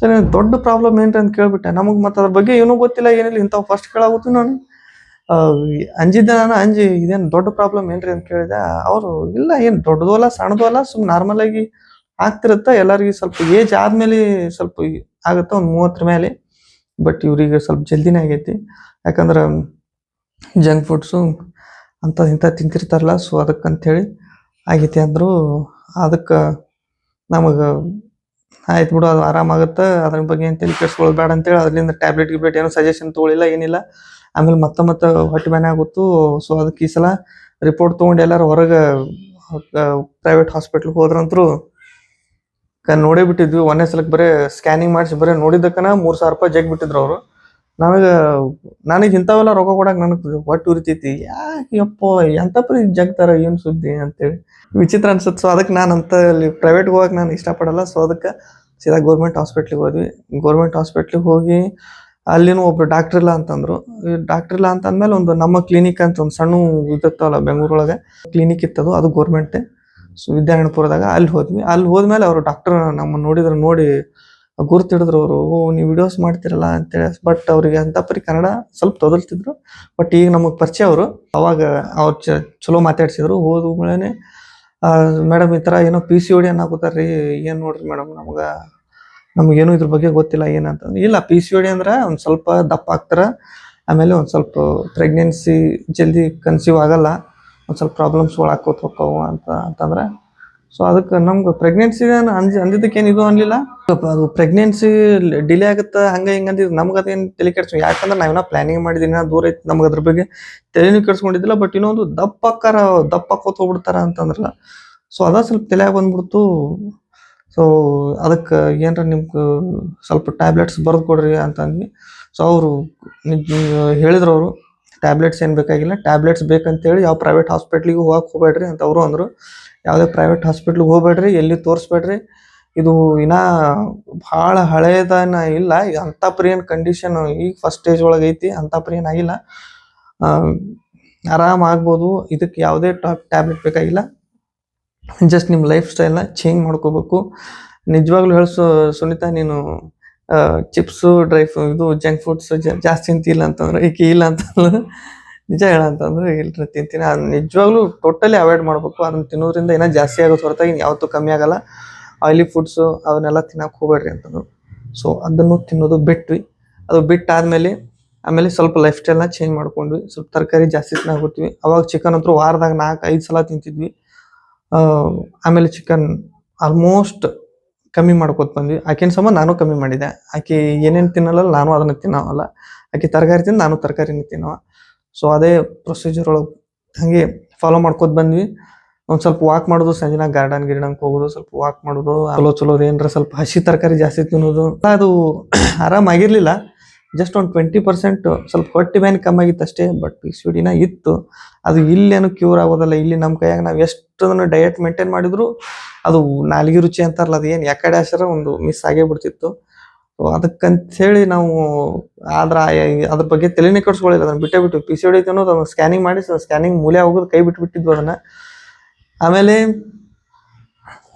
ಸರಿ, ದೊಡ್ಡ ಪ್ರಾಬ್ಲಮ್ ಏನ್ರಿ ಅಂತ ಕೇಳ್ಬಿಟ್ಟೆ. ನಮಗೆ ಮತ್ತೆ ಅದ್ರ ಬಗ್ಗೆ ಏನೂ ಗೊತ್ತಿಲ್ಲ, ಏನಿಲ್ಲ, ಇಂಥವು ಫಸ್ಟ್ ಕೇಳಾಗುತ್ತೀನಿ ನಾನು. ಅಂಜಿದ್ದೆ ನಾನು ಅಂಜಿ, ಇದೇನು ದೊಡ್ಡ ಪ್ರಾಬ್ಲಮ್ ಏನ್ರಿ ಅಂತ ಕೇಳಿದೆ. ಅವರು, ಇಲ್ಲ, ಏನು ದೊಡ್ಡದು ಅಲ್ಲ ಸಣ್ಣದು ಅಲ್ಲ ಸುಮ್ ನಾರ್ಮಲ್ ಆಗಿ ಆಗ್ತಿರುತ್ತ. ಎಲ್ಲರಿಗೂ ಸ್ವಲ್ಪ ಏಜ್ ಆದ್ಮೇಲೆ ಸ್ವಲ್ಪ ಆಗುತ್ತೆ, ಒಂದು ಮೂವತ್ತರ ಮೇಲೆ ಬಟ್ ಇವ್ರಿಗೆ ಸ್ವಲ್ಪ ಜಲ್ದಿನೇ ಆಗೈತಿ. ಯಾಕಂದ್ರೆ ಜಂಕ್ ಫುಡ್ಸು ಅಂತ ಇಂಥ ತಿಂತಿರ್ತಾರಲ್ಲ ಸೊ ಅದಕ್ಕಂಥೇಳಿ ಆಗೈತಿ ಅಂದರು. ಅದಕ್ಕೆ ನಮಗೆ ಆಯ್ತು ಬಿಡು, ಅದು ಆರಾಮಾಗುತ್ತೆ. ಅದ್ರ ಬಗ್ಗೆ ಏನು ತಲೆ ಕೆಡ್ಸ್ಕೊಳ್ಬೇಡ ಬೇಡ ಅಂತೇಳಿ, ಅದರಿಂದ ಟ್ಯಾಬ್ಲೆಟ್ ಗಿಬ್ಲೆಟ್ ಏನೋ ಸಜೆಷನ್ ತೊಗೊಳಿಲ್ಲ, ಏನಿಲ್ಲ. ಆಮೇಲೆ ಮತ್ತೆ ಮತ್ತೆ ಹೊಟ್ಟೆ ಬ್ಯಾನೆ ಆಗುತ್ತು ಸೊ ಅದಕ್ಕೆ ಈ ಸಲ ರಿಪೋರ್ಟ್ ತೊಗೊಂಡು ಎಲ್ಲಾರು ಹೊರಗೆ ಪ್ರೈವೇಟ್ ಹಾಸ್ಪಿಟ್ಲ್ಗೆ ಹೋದ್ರಂತರೂ ಕ ನೋಡೇ ಬಿಟ್ಟಿದ್ವಿ. ಒಂದೇ ಸಲಕ್ಕೆ ಬರೀ ಸ್ಕ್ಯಾನಿಂಗ್ ಮಾಡಿಸಿ ಬರೀ ನೋಡಿದ್ದಕ್ಕನ ಮೂರು ಸಾವಿರ ರೂಪಾಯಿ ಜಗ್ ಬಿಟ್ಟಿದ್ರು ಅವರು. ನನಗೆ ನನಗೆ ಇಂಥವೆಲ್ಲ ರೊಕ್ಕ ಕೊಡಕ್ಕೆ ನನಗೆ ಒಟ್ಟು ಉರಿತೈತಿ. ಯಾಕೆ ಯಪ್ಪ ಎಂಥ ಪರಿ ಜಗ್ತಾರ, ಏನು ಸುದ್ದಿ ಅಂತೇಳಿ. ವಿಚಿತ್ರ ಅನ್ಸುತ್ತೆ. ಸೊ ಅದಕ್ಕೆ ನಾನು ಅಂತ ಅಲ್ಲಿ ಪ್ರೈವೇಟ್ಗೆ ಹೋಗಕ್ಕೆ ನಾನು ಇಷ್ಟಪಡಲ್ಲ. ಸೊ ಅದಕ್ಕೆ ಸೀದಾ ಗೌರ್ಮೆಂಟ್ ಹಾಸ್ಪಿಟ್ಲಿಗೆ ಹೋದ್ವಿ. ಗೌರ್ಮೆಂಟ್ ಹಾಸ್ಪಿಟ್ಲಿಗೆ ಹೋಗಿ ಅಲ್ಲಿನೂ ಒಬ್ರು ಡಾಕ್ಟರ್ ಇಲ್ಲ ಅಂತಂದ್ರು. ಡಾಕ್ಟರ್ ಇಲ್ಲ ಅಂತ ಅಂದ್ಮೇಲೆ ಒಂದು ನಮ್ಮ ಕ್ಲಿನಿಕ್ ಅಂತ ಒಂದು ಸಣ್ಣ ಇದಿತ್ತಲ್ಲ ಬೆಂಗಳೂರೊಳಗೆ. ಕ್ಲಿನಿಕ್ ಇತ್ತದು, ಅದು ಗೌರ್ಮೆಂಟೇ ಸೊ ವಿದ್ಯಾರಣ್ಯಪುರದಾಗ ಅಲ್ಲಿ ಹೋದ್ವಿ. ಅಲ್ಲಿ ಹೋದ್ಮೇಲೆ ಅವರು ಡಾಕ್ಟರ್ ನಮ್ಮ ನೋಡಿದ್ರು, ನೋಡಿ ಗುರ್ತಿಡಿದ್ರು ಅವರು, ಓ, ನೀವು ವಿಡಿಯೋಸ್ ಮಾಡ್ತಿರಲ್ಲ ಅಂತೇಳಿ. ಬಟ್ ಅವರಿಗೆ ಅಂತ ಪರಿ ಕನ್ನಡ ಸ್ವಲ್ಪ ತೊದಲ್ತಿದ್ರು. ಬಟ್ ಈಗ ನಮಗೆ ಪರಿಚಯ ಅವರು. ಅವಾಗ ಅವ್ರು ಚಲೋ ಮಾತಾಡ್ಸಿದ್ರು. ಹೋದ್ಮೇಲೆ ಮೇಡಮ್ ಈ ಥರ ಏನೋ ಪಿ ಸಿ ಓಡಿ ಅನ್ನಕೂತಾರ್ರಿ ಏನು ನೋಡ್ರಿ ಮೇಡಮ್ ನಮ್ಗೆ? ನಮಗೇನು ಇದ್ರ ಬಗ್ಗೆ ಗೊತ್ತಿಲ್ಲ ಏನಂತಂದ್ರೆ ಇಲ್ಲ ಪಿ ಸಿ ಓಡಿ ಅಂದ್ರೆ ಒಂದು ಸ್ವಲ್ಪ ದಪ್ಪ ಆಗ್ತಾರ, ಆಮೇಲೆ ಒಂದು ಸ್ವಲ್ಪ ಪ್ರೆಗ್ನೆನ್ಸಿ ಜಲ್ದಿ ಕನ್ಸೀವ್ ಆಗಲ್ಲ, ಒಂದು ಸ್ವಲ್ಪ ಪ್ರಾಬ್ಲಮ್ಸ್ ಹಾಕೋತ ಹೋಕ್ಕವು ಅಂತ, ಅಂತಂದ್ರೆ. ಸೊ ಅದಕ್ಕೆ ನಮ್ಗೆ ಪ್ರೆಗ್ನೆನ್ಸಿ ಅಂದಿದ್ದಕ್ಕೆ ಏನು ಇದು ಅನ್ಲಿಲ್ಲ. ಅದು ಪ್ರೆಗ್ನೆನ್ಸಿ ಡಿಲೇ ಆಗುತ್ತೆ, ಹಂಗೆ ಹಿಂಗೆ ಅಂದಿದ್ದು ನಮ್ಗೆ ಅದೇನು ತಲೆ ಕೆಡ್ಸ್ಕೊ, ಯಾಕಂದ್ರೆ ನಾವೇನೋ ಪ್ಲಾನಿಂಗ್ ಮಾಡಿದ್ದೀನಿ ದೂರ ಐತಿ, ನಮ್ಗೆ ಅದ್ರ ಬಗ್ಗೆ ತಲೆನೂ ಕೆಡ್ಸ್ಕೊಂಡಿದ್ದಿಲ್ಲ ಬಟ್ ಇನ್ನೊಂದು ದಪ್ಪ ದಪ್ಪ ಹಾಕೋತ ಹೋಗ್ಬಿಡ್ತಾರ ಅಂತಂದ್ರಲ್ಲ. ಸೊ ಅದ ಸ್ವಲ್ಪ ತಲೆಯಾಗ ಬಂದ್ಬಿಡ್ತು. ಸೊ ಅದಕ್ಕೆ ಏನರ ನಿಮ್ಗೆ ಸ್ವಲ್ಪ ಟ್ಯಾಬ್ಲೆಟ್ಸ್ ಬರೆದು ಕೊಡ್ರಿ ಅಂತಂದ್ವಿ ಸೊ ಅವರು ಹೇಳಿದ್ರು ಅವರು ಟ್ಯಾಬ್ಲೆಟ್ಸ್ ಏನು ಬೇಕಾಗಿಲ್ಲ ಟ್ಯಾಬ್ಲೆಟ್ಸ್ ಬೇಕಂತೇಳಿ ಯಾವ ಪ್ರೈವೇಟ್ ಹಾಸ್ಪಿಟ್ಲಿಗೆ ಹೋಗಕ್ಕೆ ಹೋಗ್ಬೇಡ್ರಿ ಅಂತ ಅವರು ಅಂದರು. ಯಾವುದೇ ಪ್ರೈವೇಟ್ ಹಾಸ್ಪಿಟ್ಲಿಗೆ ಹೋಗ್ಬೇಡ್ರಿ, ಎಲ್ಲಿ ತೋರಿಸ್ಬೇಡ್ರಿ. ಇದು ಇನ್ನ ಭಾಳ ಹಳೇದನ ಇಲ್ಲ, ಅಂಥ ಪ್ರಿಯನ್ ಕಂಡೀಷನ್ ಈಗ ಫಸ್ಟ್ ಸ್ಟೇಜ್ ಒಳಗೆ ಐತಿ, ಅಂಥ ಪ್ರಿಯನ್ ಆಗಿಲ್ಲ. ಆರಾಮ್ ಆಗ್ಬೋದು ಇದಕ್ಕೆ ಯಾವುದೇ ಟ್ಯಾಬ್ಲೆಟ್ ಬೇಕಾಗಿಲ್ಲ. ಜಸ್ಟ್ ನಿಮ್ಮ ಲೈಫ್ ಸ್ಟೈಲ್ನ ಚೇಂಜ್ ಮಾಡ್ಕೋಬೇಕು. ನಿಜವಾಗ್ಲೂ ಹೇಳಿಸು ಸುನೀತಾ, ನೀನು ಚಿಪ್ಸು ಡ್ರೈ ಇದು ಜಂಕ್ ಫುಡ್ಸ್ ಜಾಸ್ತಿ ತಿಂತಿಲ್ಲ ಅಂತಂದ್ರೆ ಈಕೆ ಇಲ್ಲ ಅಂತಂದ್ರೆ, ನಿಜ ಹೇಳ ಅಂತಂದ್ರೆ, ಇಲ್ರಿ, ತಿಂತೀನಿ. ಅದು ನಿಜವಾಗ್ಲೂ ಟೋಟಲಿ ಅವಾಯ್ಡ್ ಮಾಡಬೇಕು. ಅದನ್ನ ತಿನ್ನೋದ್ರಿಂದ ಏನೋ ಜಾಸ್ತಿ ಆಗೋದು ಹೊರತಾಗಿ ಯಾವತ್ತೂ ಕಮ್ಮಿ ಆಗಲ್ಲ. ಆಯಿಲಿ ಫುಡ್ಸು ಅವನ್ನೆಲ್ಲ ತಿನ್ನಕ್ಕೆ ಹೋಗ್ಬೇಡ್ರಿ ಅಂತಂದ್ರು. ಸೊ ಅದನ್ನು ತಿನ್ನೋದು ಬಿಟ್ವಿ. ಅದು ಬಿಟ್ಟಾದಮೇಲೆ, ಆಮೇಲೆ ಸ್ವಲ್ಪ ಲೈಫ್ ಸ್ಟೈಲ್ನ ಚೇಂಜ್ ಮಾಡ್ಕೊಂಡ್ವಿ. ಸ್ವಲ್ಪ ತರಕಾರಿ ಜಾಸ್ತಿ ತಿನ್ನಾಗ್ಬಿಡ್ತೀವಿ ಅವಾಗ ಚಿಕನ್ ಅಂತೂ ವಾರದಾಗ ನಾಲ್ಕು, ಐದು ಸಲ ತಿಂತಿದ್ವಿ. ಆಮೇಲೆ ಚಿಕನ್ ಆಲ್ಮೋಸ್ಟ್ ಕಮ್ಮಿ ಮಾಡ್ಕೊತ ಬಂದ್ವಿ. ಆಕಿನ ಸಮ ನಾನು ಕಮ್ಮಿ ಮಾಡಿದೆ. ಆಕೆ ಏನೇನು ತಿನ್ನಲ್ಲ ನಾನು ಅದನ್ನ ತಿನ್ನೋವಲ್ಲ. ಆಕೆ ತರಕಾರಿ ತಿಂದು ನಾನು ತರಕಾರಿನ ತಿನ್ನವ. ಸೊ ಅದೇ ಪ್ರೊಸೀಜರ್ ಒಳಗೆ ಹಾಗೆ ಫಾಲೋ ಮಾಡ್ಕೊತ ಬಂದ್ವಿ. ಒಂದು ಸ್ವಲ್ಪ ವಾಕ್ ಮಾಡೋದು, ಸಂಜೆನ ಗಾರ್ಡನ್ ಗಿರ್ಡನ್ಗೆ ಹೋಗೋದು, ಸ್ವಲ್ಪ ವಾಕ್ ಮಾಡೋದು, ಚಲೋ ಚಲೋ ಏನಾರ ಸ್ವಲ್ಪ ಹಸಿ ತರಕಾರಿ ಜಾಸ್ತಿ ತಿನ್ನೋದು. ಅದು ಆರಾಮಾಗಿರ್ಲಿಲ್ಲ. ಜಸ್ಟ್ ಒಂದು ಟ್ವೆಂಟಿ ಪರ್ಸೆಂಟ್ ಸ್ವಲ್ಪ ಹೊಟ್ಟೆ ಬ್ಯಾನ್ ಕಮ್ಮಿ ಆಗಿತ್ತು ಅಷ್ಟೇ ಬಟ್ ಪಿ ಸಿ ಡಿನ ಇತ್ತು. ಅದು ಇಲ್ಲೇನು ಕ್ಯೂರ್ ಆಗೋದಲ್ಲ. ಇಲ್ಲಿ ನಮ್ಮ ಕೈಯಾಗ ನಾವು ಎಷ್ಟು ಡಯಟ್ ಮೇಂಟೈನ್ ಮಾಡಿದ್ರು ಅದು ನಾಲಿಗೆ ರುಚಿ ಅಂತಾರಲ್ಲ ಅದು ಏನು ಯಾಕಡೆ ಹೆಸರ ಒಂದು ಮಿಸ್ ಆಗೇ ಬಿಡ್ತಿತ್ತು. ಅದಕ್ಕಂಥೇಳಿ ನಾವು ಆದ್ರ ಅದ್ರ ಬಗ್ಗೆ ತಲೆನೇ ಕಟ್ಸ್ಕೊಳ್ಳಿಲ್ಲ ಅದನ್ನು ಬಿಟ್ಟೇ ಬಿಟ್ಟು ಪಿ ಸಿ ಡಿ ಅನ್ನೋದು ಅದನ್ನು ಸ್ಕ್ಯಾನಿಂಗ್ ಮಾಡಿ ಸ್ಕ್ಯಾನಿಂಗ್ ಮೂಲೆ ಹೋಗೋದು, ಕೈ ಬಿಟ್ಟು ಬಿಟ್ಟಿದ್ವು ಅದನ್ನು. ಆಮೇಲೆ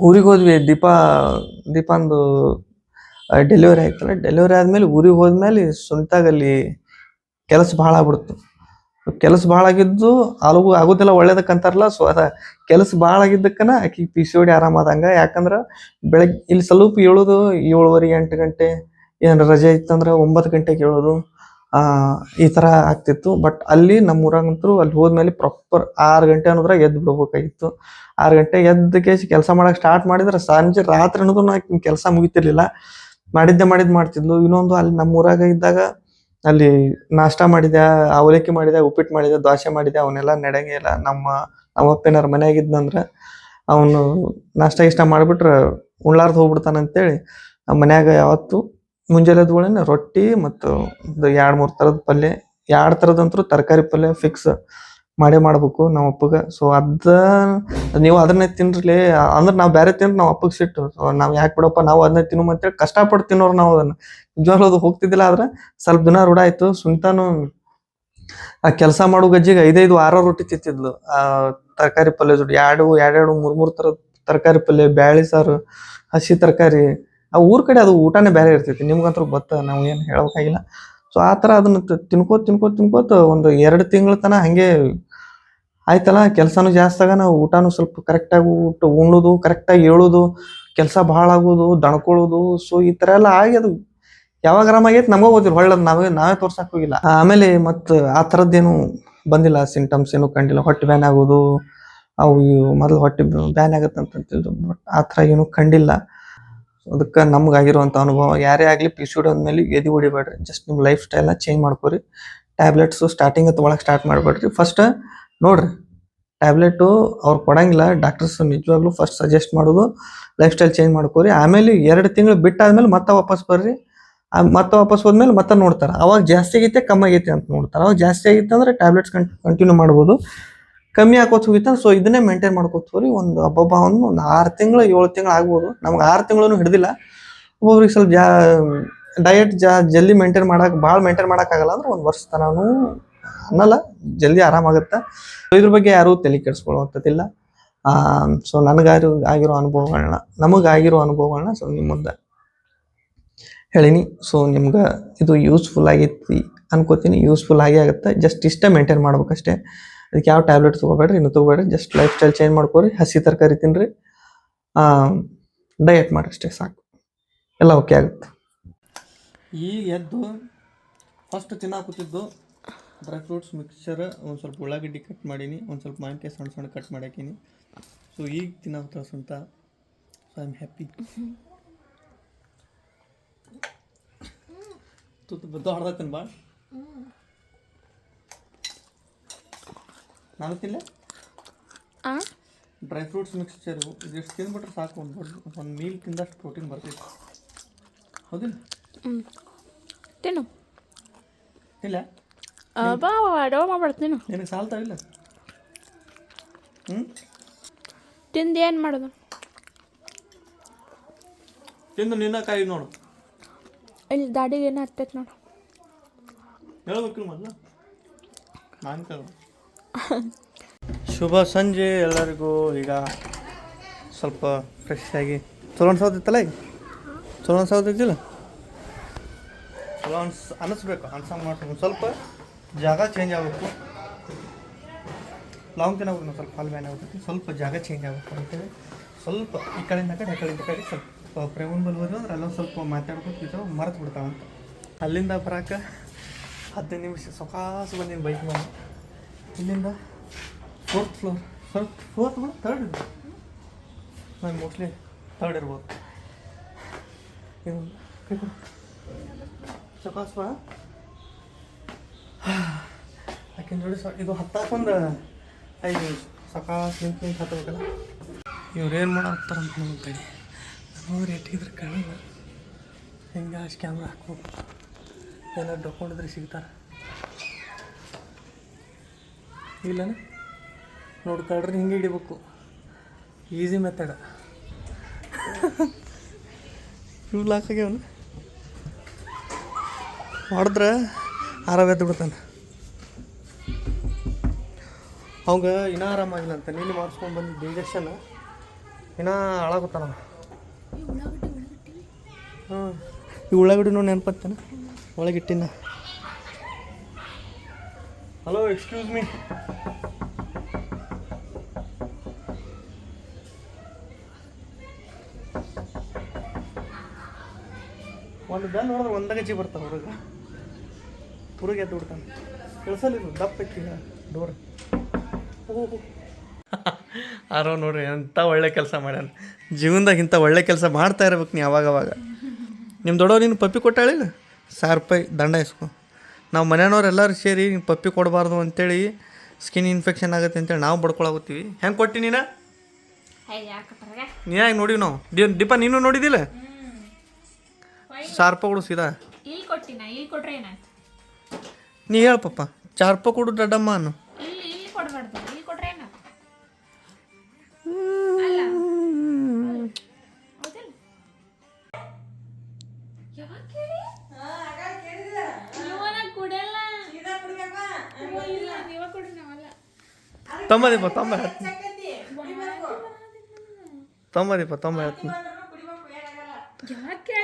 ಊರಿಗೆ ಹೋದ್ವಿ ದೀಪ ದೀಪಾಂದು ಡೆಲಿವರಿ ಆಯ್ತಲ್ಲ ಡೆಲಿವರಿ ಆದ್ಮೇಲೆ ಊರಿಗೆ ಹೋದ್ಮೇಲೆ ಸ್ವಂತಾಗ ಅಲ್ಲಿ ಕೆಲಸ ಭಾಳ ಆಗ್ಬಿಡ್ತು. ಕೆಲಸ ಭಾಳ ಆಗಿದ್ದು ಅಲ್ಲಿ ಆಗೋದಿಲ್ಲ ಒಳ್ಳೇದಕ್ಕೆ ಅಂತಾರಲ್ಲ ಸೊ ಅದ ಕೆಲಸ ಭಾಳ ಆಗಿದ್ದಕ್ಕನ ಆಕಿ ಪಿ ಸಿ ಡಿ ಆರಾಮಾದಂಗೆ ಯಾಕಂದ್ರೆ ಬೆಳಗ್ಗೆ ಇಲ್ಲಿ ಸ್ವಲ್ಪ ಏಳೋದು ಏಳುವರೆ ಎಂಟು ಗಂಟೆ ಏನಾರ ರಜೆ ಇತ್ತಂದ್ರೆ ಒಂಬತ್ತು ಗಂಟೆಗೆ ಏಳೋದು ಈ ಥರ ಆಗ್ತಿತ್ತು. ಬಟ್ ಅಲ್ಲಿ ನಮ್ಮ ಊರಾಗಂತೂ ಅಲ್ಲಿ ಹೋದ್ಮೇಲೆ ಪ್ರಾಪರ್ ಆರು ಗಂಟೆ ಅನ್ನೋದ್ರಾಗ ಎದ್ದು ಬಿಡ್ಬೇಕಾಗಿತ್ತು. ಆರು ಗಂಟೆ ಎದ್ದು ಕೇಸಿ ಕೆಲಸ ಮಾಡೋಕೆ ಸ್ಟಾರ್ಟ್ ಮಾಡಿದ್ರೆ, ಸಂಜೆ ರಾತ್ರಿ ಅನ್ನೋದು ಕೆಲಸ ಮುಗಿತಿರ್ಲಿಲ್ಲ. ಮಾಡಿದ್ದೆ ಮಾಡಿದ್ ಮಾಡ್ತಿದ್ಲು. ಇನ್ನೊಂದು ಅಲ್ಲಿ ನಮ್ಮ ಊರಾಗ ಇದ್ದಾಗ ಅಲ್ಲಿ ನಾಷ್ಟ ಮಾಡಿದೆ, ಅವಲಕ್ಕಿ ಮಾಡಿದೆ, ಉಪ್ಪಿಟ್ಟು ಮಾಡಿದೆ, ದ್ವಾಸೆ ಮಾಡಿದೆ, ಅವನ್ನೆಲ್ಲ ನಡೆಯಂಗಿಲ್ಲ ನಮ್ಮ ನಮ್ಮ ಅಪ್ಪೇನಾರ ಮನ್ಯಾಗಿದ್ನಂದ್ರೆ ಅವನು ನಾಷ್ಟ ಇಷ್ಟ ಮಾಡಿಬಿಟ್ರೆ ಉಣ್ಲಾರ್ದು ಹೋಗ್ಬಿಡ್ತಾನಂತೇಳಿ ನಮ್ಮ ಮನ್ಯಾಗ ಯಾವತ್ತು ಮುಂಜಾನೆ ರೊಟ್ಟಿ ಮತ್ತು ಒಂದು ಎರಡು ಮೂರು ಥರದ ಪಲ್ಯ, ಎರಡು ಥರದಂತರೂ ತರಕಾರಿ ಪಲ್ಯ ಫಿಕ್ಸ್ ಮಾಡೇ ಮಾಡ್ಬೇಕು ನಮ್ಮ ಅಪ್ಪಗ. ಸೊ ಅದ ನೀವು ಅದನ್ನೇ ತಿನ್ರಲಿ ಅಂದ್ರೆ ನಾವು ಬೇರೆ ತಿಂದ್ರೆ ನಾವು ಅಪ್ಪಗೆ ಸಿಟ್ಟು. ಸೊ ನಾವು ಯಾಕೆ ಬಿಡಪ್ಪ, ನಾವು ಅದನ್ನೇ ತಿನ್ನು ಅಂತೇಳಿ ಕಷ್ಟಪಟ್ಟು ತಿನ್ನೋರು ನಾವು ಅದನ್ನ. ನಿಜವಾಗ್ಲೂ ಅದು ಹೋಗ್ತಿದ್ದಿಲ್ಲ ಆದ್ರೆ ಸ್ವಲ್ಪ ದಿನ ರೂಢ ಆಯ್ತು. ಸುಂತಾನು ಆ ಕೆಲಸ ಮಾಡೋ ಗಜ್ಜಿಗೆ ಐದೈದು ಆರ ರೊಟ್ಟಿ ತಿಂತಿದ್ಲು. ಆ ತರಕಾರಿ ಪಲ್ಯ ಜೋಡಿ. ಎರಡು, ಎರಡೆರಡು, ಮೂರ್ ಮೂರ್ ತರ ತರಕಾರಿ ಪಲ್ಯ, ಬ್ಯಾಳಿ ಸಾರು, ಹಸಿ ತರಕಾರಿ. ಆ ಊರ್ ಕಡೆ ಅದು ಊಟನೇ ಬೇರೆ ಇರ್ತೈತಿ ನಿಮ್ಗಂತೂ ಗೊತ್ತ, ನಾವು ಏನು ಹೇಳ್ಬೇಕಾಗಿಲ್ಲ ಸೊ ಆ ಥರ ಅದನ್ನ ತಿನ್ಕೋ ತಿನ್ಕೋತ ತಿನ್ಕೋತ ಒಂದು ಎರಡು ತಿಂಗಳ ತನಕ ಹಾಗೆ ಆಯ್ತಲ್ಲ. ಕೆಲಸನೂ ಜಾಸ್ತಿ ಆಗ ನಾವು ಊಟನೂ ಸ್ವಲ್ಪ ಕರೆಕ್ಟಾಗಿ ಊಟ ಉಣ್ಣೋದು ಕರೆಕ್ಟಾಗಿ ಹೇಳೋದು ಕೆಲಸ ಭಾಳ ಆಗೋದು ದಣ್ಕೊಳ್ಳೋದು ಸೊ ಈ ಥರ ಎಲ್ಲ ಆಗಿ ಅದು ಯಾವಾಗ ಆರಾಮಾಗೈತೆ ನಮಗೂ ಗೊತ್ತಿಲ್ಲ. ಹೊಳ್ಳ ನಾವೇ ನಾವೇ ತೋರ್ಸಕ್ ಹೋಗಿಲ್ಲ. ಆಮೇಲೆ ಮತ್ತು ಆ ಥರದ್ದೇನು ಬಂದಿಲ್ಲ. ಸಿಂಟಮ್ಸ್ ಏನು ಕಂಡಿಲ್ಲ. ಹೊಟ್ಟೆ ಬ್ಯಾನ್ ಆಗೋದು. ಅವು ಮೊದಲು ಹೊಟ್ಟೆ ಬ್ಯಾನ್ ಆಗುತ್ತೆ ಅಂತ ಬಟ್ ಆ ಥರ ಏನು ಕಂಡಿಲ್ಲ. ಅದಕ್ಕೆ ನಮ್ಗಾಗಿರುವಂಥ ಅನುಭವ. ಯಾರೇ ಆಗಲಿ ಪಿ ಸಿ ಮೇಲೆ ಎದಿ ಹೊಡಿಬೇಡ್ರಿ. ಜಸ್ಟ್ ನಿಮ್ಮ ಲೈಫ್ ಸ್ಟೈಲ್ನ ಚೇಂಜ್ ಮಾಡ್ಕೊರಿ. ಟ್ಯಾಬ್ಲೆಟ್ಸು ಸ್ಟಾರ್ಟಿಂಗ್ ತೊಗೊಳಕ್ಕೆ ಸ್ಟಾರ್ಟ್ ಮಾಡಬೇಡ್ರಿ. ಫಸ್ಟ್ ನೋಡ್ರಿ ಟ್ಯಾಬ್ಲೆಟು ಅವ್ರು ಕೊಡಂಗಿಲ್ಲ. ಡಾಕ್ಟರ್ಸ್ ನಿಜವಾಗ್ಲೂ ಫಸ್ಟ್ ಸಜೆಸ್ಟ್ ಮಾಡೋದು ಲೈಫ್ ಸ್ಟೈಲ್ ಚೇಂಜ್ ಮಾಡ್ಕೋರಿ. ಆಮೇಲೆ ಎರಡು ತಿಂಗಳು ಬಿಟ್ಟಾದ್ಮೇಲೆ ಮತ್ತೆ ವಾಪಸ್ ಬರ್ರಿ. ಮತ್ತೆ ವಾಪಸ್ ಹೋದ್ಮೇಲೆ ಮತ್ತೆ ನೋಡ್ತಾರೆ. ಅವಾಗ ಜಾಸ್ತಿ ಆಗೈತೆ, ಕಮ್ಮಿ ಆಗೈತೆ ಅಂತ ನೋಡ್ತಾರೆ. ಅವಾಗ ಜಾಸ್ತಿ ಆಗಿತ್ತು ಅಂದರೆ ಟ್ಯಾಬ್ಲೆಟ್ಸ್ ಕಂಟಿನ್ಯೂ ಮಾಡ್ಬೋದು. ಕಮ್ಮಿ ಹಾಕೋತ್ ಹೋಗಿತ್ತಂದ್ರೆ ಸೊ ಇದನ್ನೇ ಮೇಂಟೈನ್ ಮಾಡ್ಕೋತ ಹೋರಿ ಒಂದು ಹಬ್ಬಬ್ಬ ಒಂದು ಒಂದು ಆರು ತಿಂಗಳು, ಏಳು ತಿಂಗಳು ಆಗ್ಬೋದು. ನಮ್ಗೆ ಆರು ತಿಂಗಳು ಹಿಡ್ದಿಲ್ಲ. ಒಬ್ಬೊಬ್ರಿಗೆ ಸ್ವಲ್ಪ ಜಾ ಡಯಟ್ ಜಾ ಜಲ್ದಿ ಮೇಂಟೈನ್ ಮಾಡಕ್ಕೆ ಭಾಳ ಮೇಂಟೈನ್ ಮಾಡೋಕ್ಕಾಗಲ್ಲ ಅಂದ್ರೆ ಒಂದು ವರ್ಷ ತನೂ ಅನ್ನಲ್ಲ, ಜಲ್ದಿ ಆರಾಮಾಗುತ್ತೆ ಇದ್ರ ಬಗ್ಗೆ ಯಾರೂ ತಲೆ ಕೆಡಿಸ್ಕೊಳ್ಳುವಂಥದ್ದಿಲ್ಲ. ಸೊ ನನಗಾರು ಆಗಿರೋ ಅನುಭವಗಳನ್ನ ನಮಗಾಗಿರೋ ಅನುಭವಗಳನ್ನ ಸೊ ನಿಮ್ಮ ಮುಂದೆ ಹೇಳಿನಿ. ಸೊ ನಿಮ್ಗೆ ಇದು ಯೂಸ್ಫುಲ್ ಆಗೈತಿ ಅನ್ಕೋತೀನಿ. ಯೂಸ್ಫುಲ್ ಆಗೇ ಆಗುತ್ತೆ. ಜಸ್ಟ್ ಇಷ್ಟೇ ಮೇಂಟೈನ್ ಮಾಡ್ಬೇಕಷ್ಟೇ. ಅದಕ್ಕೆ ಯಾವ ಟ್ಯಾಬ್ಲೆಟ್ ತೊಗೋಬೇಡ್ರಿ ಇನ್ನು ತೊಗೋಬೇಡ್ರಿ. ಜಸ್ಟ್ ಲೈಫ್ ಸ್ಟೈಲ್ ಚೇಂಜ್ ಮಾಡ್ಕೋರಿ ಹಸಿ ತರಕಾರಿ ತಿನ್ನಿರಿ ಡಯಟ್ ಮಾಡಿ ಅಷ್ಟೇ ಸಾಕು. ಎಲ್ಲ ಓಕೆ ಆಗುತ್ತೆ. ಈಗ ಎದ್ದು ಫಸ್ಟ್ ತಿನ್ನಾಕುತ್ತಿದ್ದು ಡ್ರೈ ಫ್ರೂಟ್ಸ್ ಮಿಕ್ಸ್ಚರ್ ಒಂದು ಸ್ವಲ್ಪ ಉಳ್ಳಾಗಡ್ಡಿ ಕಟ್ ಮಾಡೀನಿ ಒಂದು ಸ್ವಲ್ಪ ಮಾವಿನಕಾಯಿ ಸಣ್ಣ ಸಣ್ಣ ಕಟ್ ಮಾಡಾಕೀನಿ. ಸೊ ಈಗ ತಿನ್ನಾಕತ್ತ ಸ್ವಂತ ಸೊ ಐ ಆಮ್ ಹ್ಯಾಪಿ ತುತ್ತು ಬದ್ದು ಹೊಡೆದತ್ತೇನು ಭಾಳ ನಾನು ತಿನ್ಲೆ ಆ? ಡ್ರೈ ಫ್ರೂಟ್ಸ್ ಮಿಕ್ಸ್ಚರು ಇದಿಷ್ಟು ತಿಂದ್ಬಿಟ್ರೆ ಸಾಕು? ಒಂದು ದೊಡ್ಡ ಒಂದು ಮೀಲ್ ತಿಂದಷ್ಟು ಪ್ರೋಟೀನ್ ಬರ್ತೈತೆ. ಹೌದಿಲ್ಲ? ಹ್ಞೂ ತಿನ್ನು. ಇಲ್ಲ? ಬಾ ಅಡವ ಮಾಡ್ಬಿಡ್ತೀನಿ ನಿನಗೆ ಸಾಲ್ತಾವಿಲ್ಲ ಹ್ಞೂ ತಿಂದು ಏನು ಮಾಡೋದು? ತಿಂದು ನಿನ್ನ ಕಾಯಿ ನೋಡು. ಇಲ್ಲಿ ದಾಡಿಗೆ ಏನೋ ಹತ್ತೈತೆ ನೋಡು. ಹೇಳ್ಬೇಕಿಲ್ಲ ಮೊದಲು. ನಾನು ಕೇಳ ಶುಭ ಸಂಜೆ ಎಲ್ಲರಿಗೂ. ಈಗ ಸ್ವಲ್ಪ ಫ್ರೆಶ್ ಆಗಿ. ಚಲೋ ಅನ್ಸೋದಿತ್ತಲ್ಲ ಈಗ? ಚಲೋ ಅನ್ಸೋದಿದ್ದಿಲ್ಲ ಚಲೋ ಅನ್ಸ್ ಅನಿಸ್ಬೇಕು. ಅನ್ಸಂಗ್ ಮಾಡ್ಬೇಕು ಸ್ವಲ್ಪ ಜಾಗ ಚೇಂಜ್ ಆಗಬೇಕು. ಲಾಂಗ್ ತಿನ್ನ ಹೋಗಿ ಸ್ವಲ್ಪ ಹಾಲ್ ಬ್ಯಾನ್ ಆಗ್ತೈತಿ ಸ್ವಲ್ಪ ಜಾಗ ಚೇಂಜ್ ಆಗಬೇಕು ಅಂತೇಳಿ ಸ್ವಲ್ಪ ಈ ಕಡೆಯಿಂದ ಕಡೆ ಆ ಕಡೆಯಿಂದ ಕಡೆ ಸ್ವಲ್ಪ ಪ್ರೇಮನ್ ಬಲ್ ಹೋದ್ವಿ ಅಂದ್ರೆ ಅಲ್ಲೊಂದು ಸ್ವಲ್ಪ ಇದ್ದಾವೆ ಮರೆತು ಬಿಡ್ತಾವಂತ ಅಲ್ಲಿಂದ ಬರಾಕ ಹದಿನೈದು ನಿಮಿಷ ಸೊಕಾಸು ಬಂದಿನ ಬೈಕ್ ಮೇಲೆ ಇಲ್ಲಿಂದ ಫೋರ್ತ್ ಫ್ಲೋರ್ ಫೋರ್ತ್ ಫೋರ್ತ್ ಕೂಡ ತರ್ಡ್ ಇರ್ಬೋದು ನಾನು ಮೋಸ್ಟ್ಲಿ ತರ್ಡ್ ಇರ್ಬೋದು. ಇದು ಕೈ ಯಾಕೆ ನೋಡಿ ಸ ಇದು ಹತ್ತಾಕೊಂದು ಐದು ಸಕಾಸ್ ನಿಂತು ನಿಂತು ಹತ್ತಬೇಕಲ್ಲ? ಇವ್ರು ಏನು ಮಾಡತ್ತಾರಂತ ನೋಡ್ತೀನಿ ಅವ್ರು ಎಟ್ಟಿದ್ರೆ ಕಾಣಲ್ಲ ಹಿಂಗೆ ಅಷ್ಟು ಕ್ಯಾಮ್ರಾ ಹಾಕ್ಬೇಕು ಎಲ್ಲ ಡೊಕೊಂಡಿದ್ರೆ ಸಿಗ್ತಾರೆ. ಇಲ್ಲನ? ನೋಡ್ಕೊಳ್ರಿ ಕಳ್ರಿ ಹಿಂಗೆ ಹಿಡಿಬೇಕು. ಈಸಿ ಮೆಥಡ ಇವು ಲಾಕ್ ಆಗ್ಯಾವನು ಮಾಡಿದ್ರೆ ಆರಾಮ ಎದ್ದು ಬಿಡ್ತಾನೆ. ಅವಾಗ ಇನ್ನೂ ಆರಾಮಾಗಿಲ್ಲ ಅಂತ. ನೀನು ಮಾಡಿಸ್ಕೊಂಡು ಬಂದು ಇಂಜೆಕ್ಷನ್ ಇನ್ನೂ ಹಾಳಾಗುತ್ತಾನ ಹ್ಞೂ ಈ ಉಳ್ಳಾಗಡ್ಡಿನೂ ನೋಡಿ ನೆನಪತ್ತೇನ? ಒಳಗಿಟ್ಟಿನ. ಹಲೋ ಎಕ್ಸ್ಕ್ಯೂಸ್ ಮೀ ಒಂದು ಬೆನ್ ನೋಡಿದ್ರೆ ಒಂದಾಗ ಜಿ ಬರ್ತಾನೆ ಹುಡುಗ. ಹುಡುಗ ಎದ್ದು ಬಿಡ್ತಾನೆ. ದಪ್ಪ ಐತಿ ಡೋರ್ ಆರೋ ನೋಡ್ರಿ ಎಂಥ ಒಳ್ಳೆ ಕೆಲಸ ಮಾಡ್ಯಾನ. ಜೀವನದಾಗ ಇಂಥ ಒಳ್ಳೆ ಕೆಲಸ ಮಾಡ್ತಾ ಇರ್ಬೇಕು ನೀ ಅವಾಗ ಅವಾಗ ನಿಮ್ಮ ದೊಡ್ಡವ್ರು ನೀನು ಪಪ್ಪಿ ಕೊಟ್ಟಾಳಿಲ್ಲ ಸಾವಿರ ರೂಪಾಯಿ ದಂಡ ಇಸ್ಕೊ ನಾವು ಮನೆಯವ್ರು ಎಲ್ಲರೂ ಸೇರಿ ನೀನು ಪಪ್ಪಿ ಕೊಡಬಾರ್ದು ಅಂತೇಳಿ ಸ್ಕಿನ್ ಇನ್ಫೆಕ್ಷನ್ ಆಗುತ್ತೆ ಅಂತೇಳಿ ನಾವು ಬಡ್ಕೊಳಾಗುತ್ತೀವಿ ಹೆಂಗೆ ಕೊಟ್ಟಿ ನೀನು? ನೀ ಯಾಕೆ ನೋಡಿವಿ ನಾವು? ಡಿ ದೀಪ ನೀನು ನೋಡಿದಿಲ್ಲ ಕೊಡು ಸೀದಾ. ನೀ ಹೇಳ ಪಪ್ಪ ಚಾರ್ಪ ಕೊಡು ದೊಡ್ಡಮ್ಮ ಅನ್ನು. ತೊಂಬ ತಮ್ಮ ತೊಂಬ ಹೇಳ್ತೀನಿ ತೊಂಬ ತಮ್ಮ ತೊಂಬ ಹೇಳ್ತೀನಿ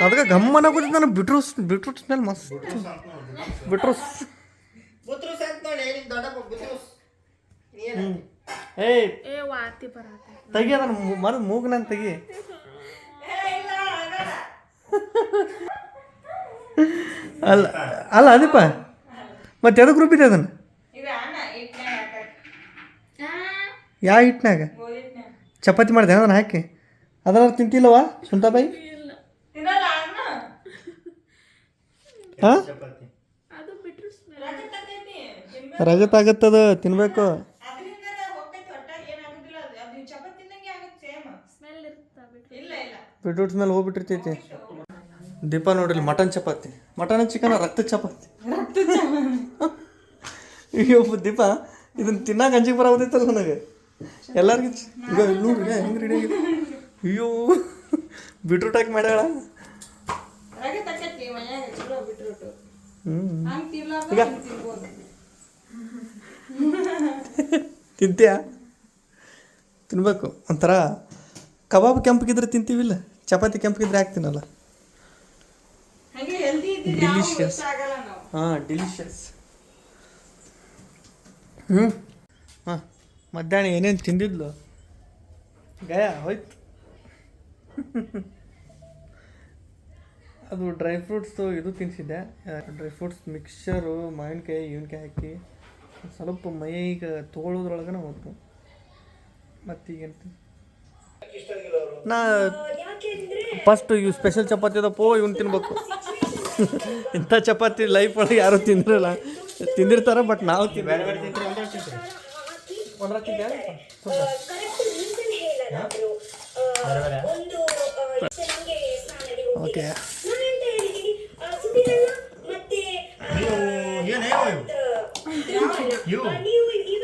ಅದಕ್ಕೆ ಗಮ್ಮನ ಕೂತಿದ್ದು ನಾನು ಬಿಟ್ರು ಬಿಟ್ರೂಟ್ ಸ್ಮೆಲ್ ಮಸ್ತ್. ಬಿಟ್ರು ಏಯ್. ತೆಗಿ ಅದನ್ನ ಮರ ಮೂಗ್ ನಾನು ತೆಗಿ. ಅಲ್ಲ ಅಲ್ಲ ಅದಪ್ಪ. ಮತ್ತೆ ಎದಕ್ಕೆ ಗ್ರೂಪ್ ಇದೆ ಅದನ್ನು? ಯಾವ ಹಿಟ್ಟಿನಾಗ ಚಪಾತಿ ಮಾಡಿದೆ ಅದನ್ನು ಹಾಕಿ? ಅದರ ತಿಂತಿಲ್ಲವಾ ಸುಂಟಾಬಾಯಿ? ಹಾಂ? ಅದು ಬಿಟ್ರು ಸ್ಮೆಲ್ ರಗತ್ ಆಗತ್ತದ ತಿನ್ಬೇಕು. ಸ್ಮೆಲ್ ಇರುತ್ತಾ ಬಿಟ್ರು ಬಿಟ್ರೂಟ್ ಮೇಲೆ ಹೋಗ್ಬಿಟ್ಟಿರ್ತೈತಿ. ದೀಪ ನೋಡ್ರಿ ಮಟನ್ ಚಪಾತಿ. ಮಟನ್ ಚಿಕನ್ ರಕ್ತ ಚಪಾತಿ. ಅಯ್ಯೋ ದೀಪ ಇದನ್ನ ತಿನ್ನಾಕ ಅಂಜಿಗೆ ಬರೋದಿತ್ತಲ್ಲ ನನಗೆ. ಎಲ್ಲರಿಗೂ ಈಗ ನೋಡ್ರಿ ಹೆಂಗೆ ರೆಡಿ ಆಗಿದೆ ಅಯ್ಯೋ ಬಿಟ್ರೂಟ್ ಹಾಕಿ ಮಾಡ್ಯಾಳ? ಈಗ? ತಿಂತೀಯಾ? ತಿನ್ಬೇಕು. ಒಂಥರ ಕಬಾಬ್ ಕೆಂಪಗಿದ್ರೆ ತಿಂತೀವಿಲ್ಲ? ಚಪಾತಿ ಕೆಂಪಗಿದ್ರೆ ಹಾಕ್ತೀನಲ್ಲ ಡಿಲಿಷಿಯಸ್ ಹಾಂ ಡಿಲಿಷಿಯಸ್ ಹ್ಞೂ ಹಾಂ. ಮಧ್ಯಾಹ್ನ ಏನೇನು ತಿಂದಿದ್ಲು? ಗಯ, ಹೋಯ್ತು. ಅದು ಡ್ರೈ ಫ್ರೂಟ್ಸು ಇದು ತಿನ್ಸಿದ್ದೆ. ಡ್ರೈ ಫ್ರೂಟ್ಸ್ ಮಿಕ್ಸ್ಚರು, ಮಾವಿನಕಾಯಿ ಇವನ್ಕಾಯಿ ಹಾಕಿ, ಸ್ವಲ್ಪ ಮೈಗೆ ತಗೊಳ್ಳೋದ್ರೊಳಗನ ಹೋಯ್ತು ಮತ್ತೀಗೇನು ನಾ ಫಸ್ಟ್ ಇವು ಸ್ಪೆಷಲ್ ಚಪಾತಿ ಅದಪ್ಪೋ, ಇವನ್ ತಿನ್ಬೇಕು. ಇಂಥ ಚಪಾತಿ ಲೈಫ್ ಒಳಗೆ ಯಾರು ತಿಂದಿರಲ್ಲ. ತಿಂದಿರ್ತಾರೆ ಬಟ್ ನಾವು ತಿಂದ ಓಕೆ.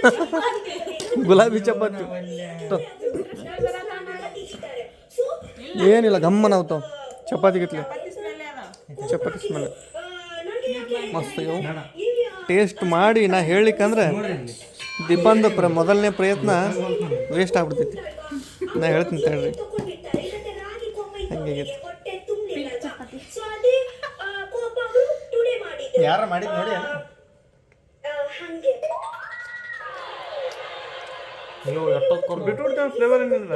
ಗುಲಾಬಿ ಚಪಾತಿ. ಏನಿಲ್ಲ ಗಮ್ಮನ ಅವತಾವ ಚಪಾತಿ ಗಿತ್ಲೆ ಚಪಾತಿ ಸ್ಮೆಲ್ ಮಸ್ತ್ ಇವು. ಟೇಸ್ಟ್ ಮಾಡಿ ನಾ ಹೇಳಿಕಂದ್ರೆ ದಿಬ್ಬಂದ ಪ್ರ ಮೊದಲನೇ ಪ್ರಯತ್ನ ವೇಸ್ಟ್ ಆಗ್ಬಿಡ್ತೈತಿ. ನಾ ಹೇಳ್ತೀನಿ ತಡ್ರಿ. ಹಂಗೆ ಯಾರ ಮಾಡಿದ್ ನೋಡಿ ನೀವು ಎಷ್ಟೊತ್ತು ಬಿಟ್ಟು ಫ್ಲೇವರ್ ಏನಿಲ್ಲ.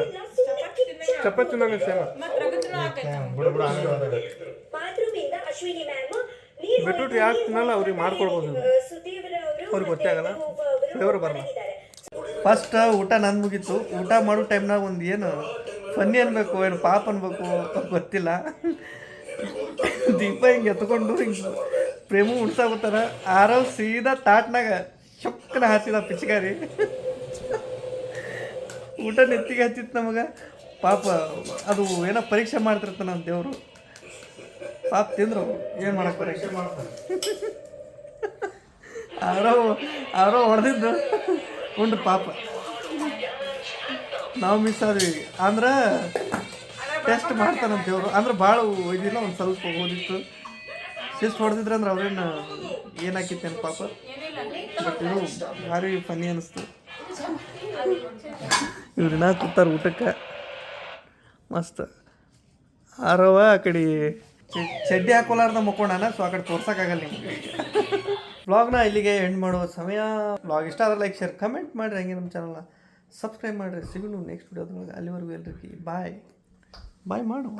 ಚಪಾತಿ ನಂಗೆ ಸೇಮ ಬಿಡು ಬಿಟ್ಬಿಟ್ಟು ಯಾಕೆ ತಿನ್ನಲ್ಲ ಅವ್ರಿಗೆ ಮಾಡ್ಕೊಡ್ಬೋದು. ಅವ್ರಿಗೆ ಗೊತ್ತೇ ಆಗಲ್ಲ. ಫ್ಲೇವರ್ ಬರಲ್ಲ ಫಸ್ಟ್ ಊಟ ನನ್ ಮುಗೀತು. ಊಟ ಮಾಡೋ ಟೈಮ್ನಾಗ ಒಂದು ಏನು ಫನ್ನಿ ಅನ್ಬೇಕು, ಏನು ಪಾಪ ಅನ್ಬೇಕು, ಗೊತ್ತಿಲ್ಲ. ದೀಪ ಹಿಂಗೆ ಎತ್ಕೊಂಡು ಹಿಂಗೆ ಪ್ರೇಮು ಉಣ್ಸಾಗುತ್ತಾರ ಆರವ್ ಸೀದಾ ತಾಟ್ನಾಗ ಚೊಕ್ಕನ ಹಾಸಿದ ಪಿಚಕಾರಿ ಊಟ ನೆತ್ತಿಗೆ ಹಚ್ಚಿತ್ತು ನಮಗೆ. ಪಾಪ ಅದು ಏನೋ ಪರೀಕ್ಷೆ ಮಾಡ್ತಿರ್ತಾನ ದೇವರು. ಪಾಪ ತಿಂದ್ರು. ಏನು ಮಾಡಕ್ಕೆ ಪರೀಕ್ಷೆ? ಅವರೋ ಅವರೋ ಹೊಡೆದಿದ್ದು. ಉಂಡು ಪಾಪ. ನಾವು ಮಿಸ್ ಆದ್ವಿ. ಅಂದ್ರೆ ಟೆಸ್ಟ್ ಮಾಡ್ತಾನಂತೆ ದೇವರು ಅಂದ್ರೆ ಭಾಳ ಒಯ್ದಿಲ್ಲ ಒಂದು ಸ್ವಲ್ಪ ಓದಿತ್ತು. ಶಿಸ್ತು ಹೊಡೆದಿದ್ರೆ ಅಂದ್ರೆ ಅವ್ರೇನು ಏನಾಕಿತ್ತೇನು ಪಾಪ. ಬಟ್ ಇದು ಭಾರಿ ಫನ್ನಿ ಅನಿಸ್ತು. ಇವ್ರಿನ ಕೂತಾರ ಊಟಕ್ಕೆ. ಮಸ್ತ್. ಆರವ ಆ ಕಡೆ ಚಡ್ಡಿ ಹಾಕೋಲಾರ್ದ ಮಕ್ಕೊಂಡಾನ, ಸೊ ಆ ಕಡೆ ತೋರ್ಸೋಕ್ಕಾಗಲ್ಲ ನಿಮಗೆ. ವ್ಲಾಗ್ನ ಇಲ್ಲಿಗೆ ಎಂಡ್ ಮಾಡುವ ಸಮಯ. ವ್ಲಾಗ್ ಇಷ್ಟ ಆದರೆ ಲೈಕ್ ಶೇರ್ ಕಮೆಂಟ್ ಮಾಡಿರಿ ಹಂಗೆ ನಮ್ಮ ಚಾನಲ್ನ ಸಬ್ಸ್ಕ್ರೈಬ್ ಮಾಡಿರಿ. ಸಿಗೋಣ ನೆಕ್ಸ್ಟ್ ವಿಡಿಯೋದ್ರೊಳಗೆ ಅಲ್ಲಿವರೆಗೂ ಎಲ್ರಿಗೆ ಬಾಯ್ ಬಾಯ್ ಮಾಡುವ.